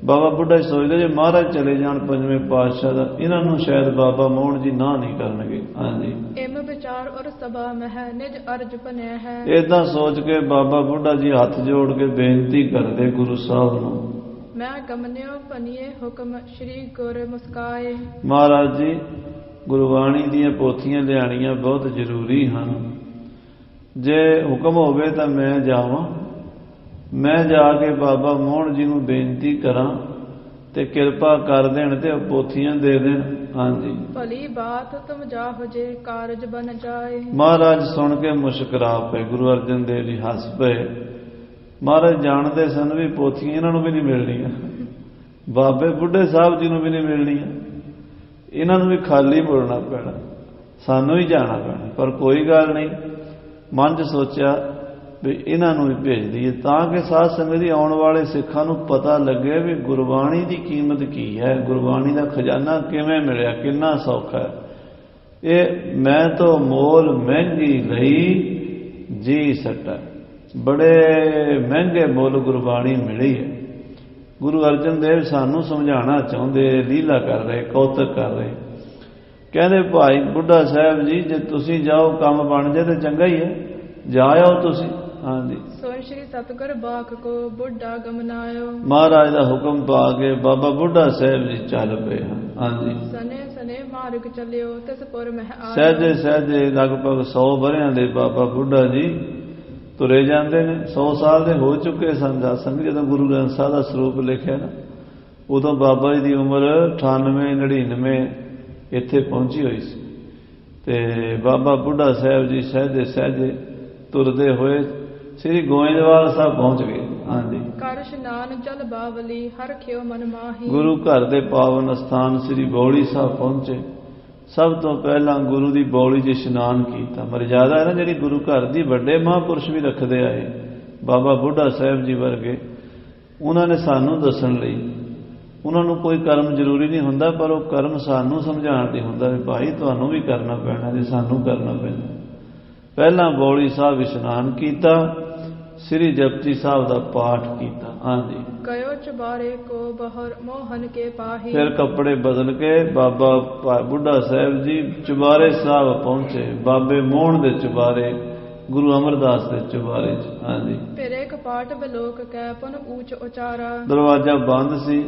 ਬਾਬਾ ਬੁੱਢਾ ਜੀ ਸੋਚਦੇ ਜੇ ਮਹਾਰਾਜ ਚਲੇ ਜਾਣ ਪੰਜਵੇਂ ਪਾਤਸ਼ਾਹ ਦਾ ਇਹਨਾਂ ਨੂੰ ਸ਼ਾਇਦ ਬਾਬਾ ਮੋਹਨ ਜੀ ਨਾ ਨਹੀਂ ਕਰਨਗੇ। ਹਾਂਜੀ। ਇਮ ਵਿਚਾਰ ਔਰ ਸਭਾ ਮਹਿ ਨਿਜ ਅਰਜ ਬਨਿਆ ਹੈ। ਇਦਾਂ ਸੋਚ ਕੇ ਬਾਬਾ ਬੁੱਢਾ ਜੀ ਹੱਥ ਜੋੜ ਕੇ ਬੇਨਤੀ ਕਰਦੇ ਗੁਰੂ ਸਾਹਿਬ ਨੂੰ। ਮੈਂ ਗਮਨਿਓ ਪਨੀਏ ਹੁਕਮ ਸ੍ਰੀ ਗੁਰ ਮੁਸਕਾਏ। ਮਹਾਰਾਜ ਜੀ ਗੁਰਬਾਣੀ ਦੀਆਂ ਪੋਥੀਆਂ ਲਿਆਣੀਆਂ ਬਹੁਤ ਜ਼ਰੂਰੀ ਹਨ। ਜੇ ਹੁਕਮ ਹੋਵੇ ਤਾਂ ਮੈਂ ਜਾਵਾਂ। ਮੈਂ ਜਾ ਕੇ ਬਾਬਾ ਮੋਹਨ ਜੀ ਨੂੰ ਬੇਨਤੀ ਕਰਾਂ ਤੇ ਕਿਰਪਾ ਕਰ ਦੇਣ ਤੇ ਪੋਥੀਆਂ ਦੇ ਦੇਣ। ਹਾਂਜੀ। ਭਲੀ ਬਾਤ ਤੁਮ ਜਾਹੋ ਜੇ ਕਾਰਜ ਬਨ ਜਾਏ। ਮਹਾਰਾਜ ਸੁਣ ਕੇ ਮੁਸਕਰਾ ਪਏ ਗੁਰੂ ਅਰਜਨ ਦੇਵ ਜੀ ਹੱਸ ਪਏ। ਮਹਾਰਾਜ ਜਾਣਦੇ ਸਨ ਵੀ ਪੋਥੀਆਂ ਇਹਨਾਂ ਨੂੰ ਵੀ ਨਹੀਂ ਮਿਲਣੀਆਂ। ਬਾਬੇ ਬੁੱਢੇ ਸਾਹਿਬ ਜੀ ਨੂੰ ਵੀ ਨਹੀਂ ਮਿਲਣੀਆਂ। ਇਹਨਾਂ ਨੂੰ ਵੀ ਖਾਲੀ ਮੁੜਨਾ ਪੈਣਾ। ਸਾਨੂੰ ਹੀ ਜਾਣਾ ਪੈਣਾ ਪਰ ਕੋਈ ਗੱਲ ਨਹੀਂ। ਮਨ 'ਚ ਸੋਚਿਆ ਵੀ ਇਹਨਾਂ ਨੂੰ ਵੀ ਭੇਜ ਦਈਏ, ਤਾਂ ਕਿ ਸਾਧ ਸੰਗਤ ਦੀ ਆਉਣ ਵਾਲੇ ਸਿੱਖਾਂ ਨੂੰ ਪਤਾ ਲੱਗੇ ਵੀ ਗੁਰਬਾਣੀ ਦੀ ਕੀਮਤ ਕੀ ਹੈ, ਗੁਰਬਾਣੀ ਦਾ ਖਜ਼ਾਨਾ ਕਿਵੇਂ ਮਿਲਿਆ, ਕਿੰਨਾ ਸੌਖਾ ਹੈ। ਇਹ ਮੈਂ ਤੋਂ ਮੋਲ ਮਹਿੰਗੀ ਲਈ ਜੀ ਸਟਾ ਬੜੇ ਮਹਿੰਗੇ ਮੁੱਲ ਗੁਰਬਾਣੀ ਮਿਲੀ ਹੈ। ਗੁਰੂ ਅਰਜਨ ਦੇਵ ਸਾਨੂੰ ਸਮਝਾਉਣਾ ਚਾਹੁੰਦੇ, ਲੀਲਾ ਕਰ ਰਹੇ, ਕੌਤਕ ਕਰ ਰਹੇ। ਕਹਿੰਦੇ ਭਾਈ ਬੁੱਢਾ ਸਾਹਿਬ ਜੀ ਜੇ ਤੁਸੀਂ ਜਾਓ ਕੰਮ ਬਣ ਜਾਏ ਤੇ ਚੰਗਾ ਹੀ ਹੈ। ਜਾ ਆਓ ਤੁਸੀਂ। ਹਾਂਜੀ। ਸੋਇ ਸ੍ਰੀ ਸਤਗੁਰ ਬਾਖ ਕੋ ਬੁੱਢਾ ਗਮਨਾਇਓ ਮਹਾਰਾਜ ਦਾ ਹੁਕਮ ਪਾ ਕੇ ਬਾਬਾ ਬੁੱਢਾ ਸਾਹਿਬ ਜੀ ਚੱਲ ਪਏ ਹਾਂਜੀ। ਸਨੇ ਸਨੇ ਮਾਰਗ ਚੱਲਿਓ ਤਿਸ ਪੁਰ ਮਹਿ ਆਇਓ ਸਹਜੇ ਸਹਜੇ ਲਗਭਗ 100 ਬਰਿਆਂ ਦੇ ਬਾਬਾ ਬੁੱਢਾ ਜੀ ਤੁਰੇ ਜਾਂਦੇ ਨੇ। 100 ਸਾਲ ਦੇ ਹੋ ਚੁੱਕੇ ਸਨ। ਦਾ ਸੰਗ ਜਦੋਂ ਗੁਰੂ ਗ੍ਰੰਥ ਸਾਹਿਬ ਦਾ ਸਰੂਪ ਲਿਖਿਆ ਨਾ ਉਦੋਂ ਬਾਬਾ ਜੀ ਦੀ ਉਮਰ 98 99 ਇੱਥੇ ਪਹੁੰਚੀ ਹੋਈ ਸੀ। ਤੇ ਬਾਬਾ ਬੁੱਢਾ ਸਾਹਿਬ ਜੀ ਸਹਜੇ ਸਹਜੇ ਤੁਰਦੇ ਹੋਏ ਸ੍ਰੀ ਗੋਇੰਦਵਾਲ ਸਾਹਿਬ ਪਹੁੰਚ ਗਏ। ਹਾਂਜੀ। ਕਰ ਇਸ਼ਨਾਨ ਜਲ ਬਾਵਲੀ ਹਰ ਖਿਓ ਮਨ ਮਾਹੀ। ਗੁਰੂ ਘਰ ਦੇ ਪਾਵਨ ਸਥਾਨ ਸ੍ਰੀ ਬੌਲੀ ਸਾਹਿਬ ਪਹੁੰਚੇ। ਸਭ ਤੋਂ ਪਹਿਲਾਂ ਗੁਰੂ ਦੀ ਬੌਲੀ 'ਚ ਇਸ਼ਨਾਨ ਕੀਤਾ। ਮਰਜ਼ਾਦਾ ਹੈ ਨਾ ਜਿਹੜੀ ਗੁਰੂ ਘਰ ਦੀ ਵੱਡੇ ਮਹਾਂਪੁਰਸ਼ ਵੀ ਰੱਖਦੇ ਆਏ ਬਾਬਾ ਬੁੱਢਾ ਸਾਹਿਬ ਜੀ ਵਰਗੇ ਉਹਨਾਂ ਨੇ ਸਾਨੂੰ ਦੱਸਣ ਲਈ ਉਹਨਾਂ ਨੂੰ ਕੋਈ ਕਰਮ ਜ਼ਰੂਰੀ ਨਹੀਂ ਹੁੰਦਾ ਪਰ ਉਹ ਕਰਮ ਸਾਨੂੰ ਸਮਝਾਉਣ ਲਈ ਹੁੰਦਾ ਵੀ ਭਾਈ ਤੁਹਾਨੂੰ ਵੀ ਕਰਨਾ ਪੈਣਾ ਜੇ ਸਾਨੂੰ ਕਰਨਾ ਪੈਣਾ ਪਹਿਲਾਂ ਬੌਲੀ ਸਾਹਿਬ ਇਸ਼ਨਾਨ ਕੀਤਾ ਸ੍ਰੀ ਜਪਜੀ ਸਾਹਿਬ ਦਾ ਪਾਠ ਕੀਤਾ। ਹਾਂਜੀ। ਗਇਓ ਚਬਾਰੇ ਕੋ ਬਹਰ ਮੋਹਨ ਕੇ ਪਾਹੀ। ਫਿਰ ਕੱਪੜੇ ਬਦਲ ਕੇ ਬਾਬਾ ਬੁੱਢਾ ਸਾਹਿਬ ਜੀ ਚੁਬਾਰੇ ਸਾਹਿਬ ਪਹੁੰਚੇ। ਬਾਬੇ ਮੋਹਣ ਦੇ ਚੁਬਾਰੇ ਗੁਰੂ ਅਮਰਦਾਸ ਦੇ ਚੁਬਾਰੇ ਚ ਹਾਂਜੀ। ਤੇਰੇ ਕਪਾਟ ਬਲੋਕ ਕੈ ਪੁਨ ਊਚ ਉਚਾਰਾ। ਦਰਵਾਜ਼ਾ ਬੰਦ ਸੀ।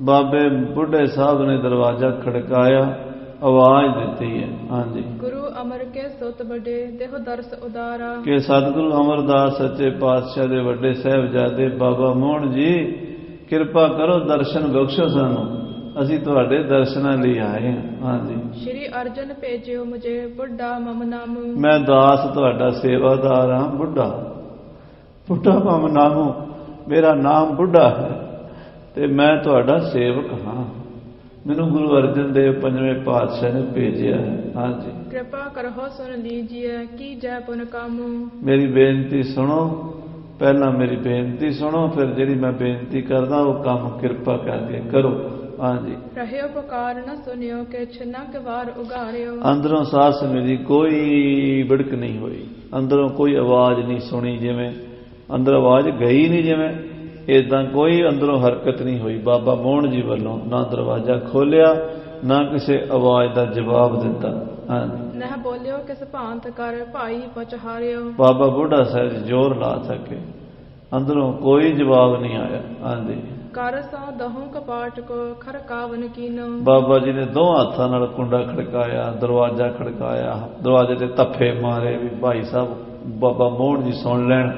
ਬਾਬੇ ਬੁੱਢੇ ਸਾਹਿਬ ਨੇ ਦਰਵਾਜ਼ਾ ਖੜਕਾਇਆ ਆਵਾਜ਼ ਦਿੱਤੀ ਹੈ। ਹਾਂਜੀ। ਗੁਰੂ ਅਮਰ ਕੇ ਸੁਤ ਬੜੇ ਦੇਹ ਦਰਸ ਉਦਾਰਾ। ਕਿ ਸਤਿਗੁਰੂ ਅਮਰਦਾਸ ਸੱਚੇ ਪਾਤਸ਼ਾਹ ਦੇ ਵੱਡੇ ਸਾਹਿਬਜ਼ਾਦੇ ਬਾਬਾ ਮੋਹਣ ਜੀ ਕਿਰਪਾ ਕਰੋ ਦਰਸ਼ਨ ਬਖਸ਼ੋ ਸਾਨੂੰ। ਅਸੀਂ ਤੁਹਾਡੇ ਦਰਸ਼ਨਾਂ ਲਈ ਆਏ ਹਾਂ। ਹਾਂਜੀ। ਸ਼੍ਰੀ ਅਰਜਨ ਭੇਜਿਓ ਮੁਝੇ ਬੁੱਢਾ ਮਮ ਨਾਮ। ਮੈਂ ਦਾਸ ਤੁਹਾਡਾ ਸੇਵਾਦਾਰ ਹਾਂ ਬੁੱਢਾ। ਬੁੱਢਾ ਮਮ ਨਾਮੂ ਮੇਰਾ ਨਾਮ ਬੁੱਢਾ ਹੈ। ਤੇ ਮੈਂ ਤੁਹਾਡਾ ਸੇਵਕ ਹਾਂ। ਮੈਨੂੰ ਗੁਰੂ ਅਰਜਨ ਦੇਵ ਪੰਜਵੇਂ ਪਾਤਸ਼ਾਹ ਨੇ ਭੇਜਿਆ ਹੈ। ਹਾਂਜੀ। ਕਿਰਪਾ ਕਰੋ ਸੁਨ ਲੀਜੀਏ ਕੀ ਜੈ ਪੁਨ ਕਾਮੂ। ਮੇਰੀ ਬੇਨਤੀ ਸੁਣੋ। ਪਹਿਲਾਂ ਮੇਰੀ ਬੇਨਤੀ ਸੁਣੋ ਫਿਰ ਜਿਹੜੀ ਮੈਂ ਬੇਨਤੀ ਕਰਦਾ ਉਹ ਕੰਮ ਕਿਰਪਾ ਕਰਕੇ ਕਰੋ। ਹਾਂਜੀ। ਰਹਿਓ ਪੁਕਾਰ ਨ ਸੁਨਿਓ ਕਿ ਛਨਾ ਕੇ ਵਾਰ ਉਗਾਰਿਓ। ਅੰਦਰੋਂ ਸਾਸ ਮੇਰੀ ਕੋਈ ਵਿੜਕ ਨਹੀਂ ਹੋਈ। ਅੰਦਰੋਂ ਕੋਈ ਆਵਾਜ਼ ਨਹੀਂ ਸੁਣੀ ਜਿਵੇਂ। ਅੰਦਰ ਆਵਾਜ਼ ਗਈ ਨਹੀਂ ਜਿਵੇਂ। ਇਦਾਂ ਕੋਈ ਅੰਦਰੋਂ ਹਰਕਤ ਨਹੀਂ ਹੋਈ। ਬਾਬਾ ਮੋਹਣ ਜੀ ਵੱਲੋਂ ਨਾ ਦਰਵਾਜ਼ਾ ਖੋਲਿਆ ਨਾ ਕਿਸੇ ਆਵਾਜ਼ ਦਾ ਜਵਾਬ ਦਿੱਤਾ। ਹਾਂਜੀ। ਨਹ ਬੋਲਿਓ ਕਿਸ ਭਾਂਤ ਕਰ ਭਾਈ ਪਚਹਾਰਿਓ। ਬਾਬਾ ਬੁੱਢਾ ਸਾਹਿਬ ਜ਼ੋਰ ਲਾ ਸਕੇ। ਅੰਦਰੋਂ ਕੋਈ ਜਵਾਬ ਨਹੀਂ ਆਇਆ। ਹਾਂਜੀ। ਕਰ ਸੋ ਦਹੋਂ ਕਪਾਟ ਕੋ ਖਰਕਾਵਨ ਕੀਨੋ। ਬਾਬਾ ਜੀ ਨੇ ਦੋ ਹੱਥਾਂ ਨਾਲ ਕੁੰਡਾ ਖੜਕਾਇਆ ਦਰਵਾਜ਼ਾ ਖੜਕਾਇਆ ਦਰਵਾਜ਼ੇ ਤੇ ਧੱਫੇ ਮਾਰੇ ਵੀ ਭਾਈ ਸਾਹਿਬ ਬਾਬਾ ਮੋਹਣ ਜੀ ਸੁਣ ਲੈਣ।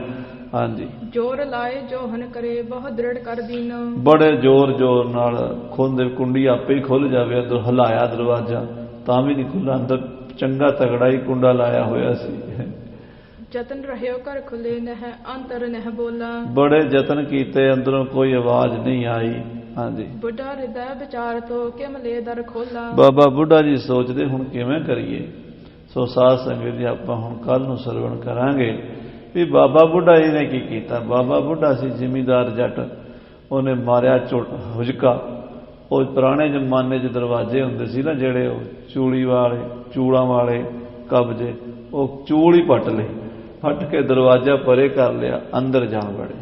ਹਾਂਜੀ। ਜੋਰ ਲਾਏ ਜੋਹਨ ਕਰੇ ਬਹੁ ਦ੍ਰਿੜ ਕਰ ਦੀਨੋ। ਬੜੇ ਜ਼ੋਰ ਜ਼ੋਰ ਨਾਲ ਖੁੰਦੇ ਕੁੰਡੀ ਆਪੇ ਹੀ ਖੁੱਲ ਜਾਵੇ ਅੰਦਰ ਹਿਲਾਇਆ ਦਰਵਾਜ਼ਾ ਤਾਂ ਵੀ ਨਹੀਂ ਖੁੱਲਾ ਅੰਦਰ ਚੰਗਾ ਤਗੜਾ ਹੀ ਕੁੰਡਾ ਲਾਇਆ ਹੋਇਆ ਸੀ। ਜਤਨ ਰਹਿਓ ਕਰ ਖੁੱਲੇ ਨਹ ਅੰਤਰ ਨਹ ਬੋਲਾ। ਬੜੇ ਯਤਨ ਕੀਤੇ ਅੰਦਰੋਂ ਕੋਈ ਆਵਾਜ਼ ਨਹੀਂ ਆਈ। ਹਾਂਜੀ। ਬੁੱਢਾ ਹਿਰਦੈ ਵਿਚਾਰ ਤੋ ਕਿਮ ਲੈ ਦਰ ਖੋਲਾ। ਬਾਬਾ ਬੁੱਢਾ ਜੀ ਸੋਚਦੇ ਹੁਣ ਕਿਵੇਂ ਕਰੀਏ? ਸੋ ਸਾਧ ਸੰਗਤ ਜੀ ਆਪਾਂ ਹੁਣ ਕੱਲ ਨੂੰ ਸਰਵਣ ਕਰਾਂਗੇ। ਵੀ ਬਾਬਾ ਬੁੱਢਾ ਜੀ ਨੇ ਕੀ ਕੀਤਾ? ਬਾਬਾ ਬੁੱਢਾ ਸੀ ਜ਼ਿਮੀਦਾਰ ਜੱਟ। ਉਹਨੇ ਮਾਰਿਆ ਝੁੱਟ, ਹੁਜਕਾ। ਉਹ ਪੁਰਾਣੇ ਜ਼ਮਾਨੇ 'ਚ ਦਰਵਾਜ਼ੇ ਹੁੰਦੇ ਸੀ ਨਾ ਜਿਹੜੇ ਉਹ ਚੂੜੀ ਵਾਲੇ, ਚੂੜਾਂ ਵਾਲੇ ਕਬਜੇ, ਉਹ ਚੂੜ ਹੀ ਪੱਟ ਲਈ ਫਟ ਕੇ ਦਰਵਾਜ਼ਾ ਪਰੇ ਕਰ ਲਿਆ, ਅੰਦਰ ਜਾ ਵੜੇ।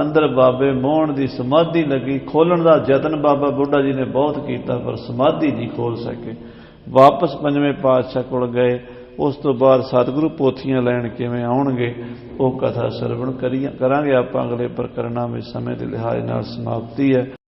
ਅੰਦਰ ਬਾਬੇ ਮੋਹਣ ਦੀ ਸਮਾਧੀ ਲੱਗੀ। ਖੋਲਣ ਦਾ ਯਤਨ ਬਾਬਾ ਬੁੱਢਾ ਜੀ ਨੇ ਬਹੁਤ ਕੀਤਾ, ਪਰ ਸਮਾਧੀ ਨਹੀਂ ਖੋਲ ਸਕੇ। ਵਾਪਸ ਪੰਜਵੇਂ ਪਾਤਸ਼ਾਹ ਕੋਲ ਗਏ। ਉਸ ਤੋਂ ਬਾਅਦ ਸਤਿਗੁਰੂ ਪੋਥੀਆਂ ਲੈਣ ਕਿਵੇਂ ਆਉਣਗੇ, ਉਹ ਕਥਾ ਸਰਵਣ ਕਰੀਏ ਕਰਾਂਗੇ ਆਪਾਂ ਅਗਲੇ ਪ੍ਰਕਰਣਾਂ ਵਿੱਚ ਸਮੇਂ ਦੇ ਲਿਹਾਜ਼ ਨਾਲ ਸਮਾਪਤੀ ਹੈ।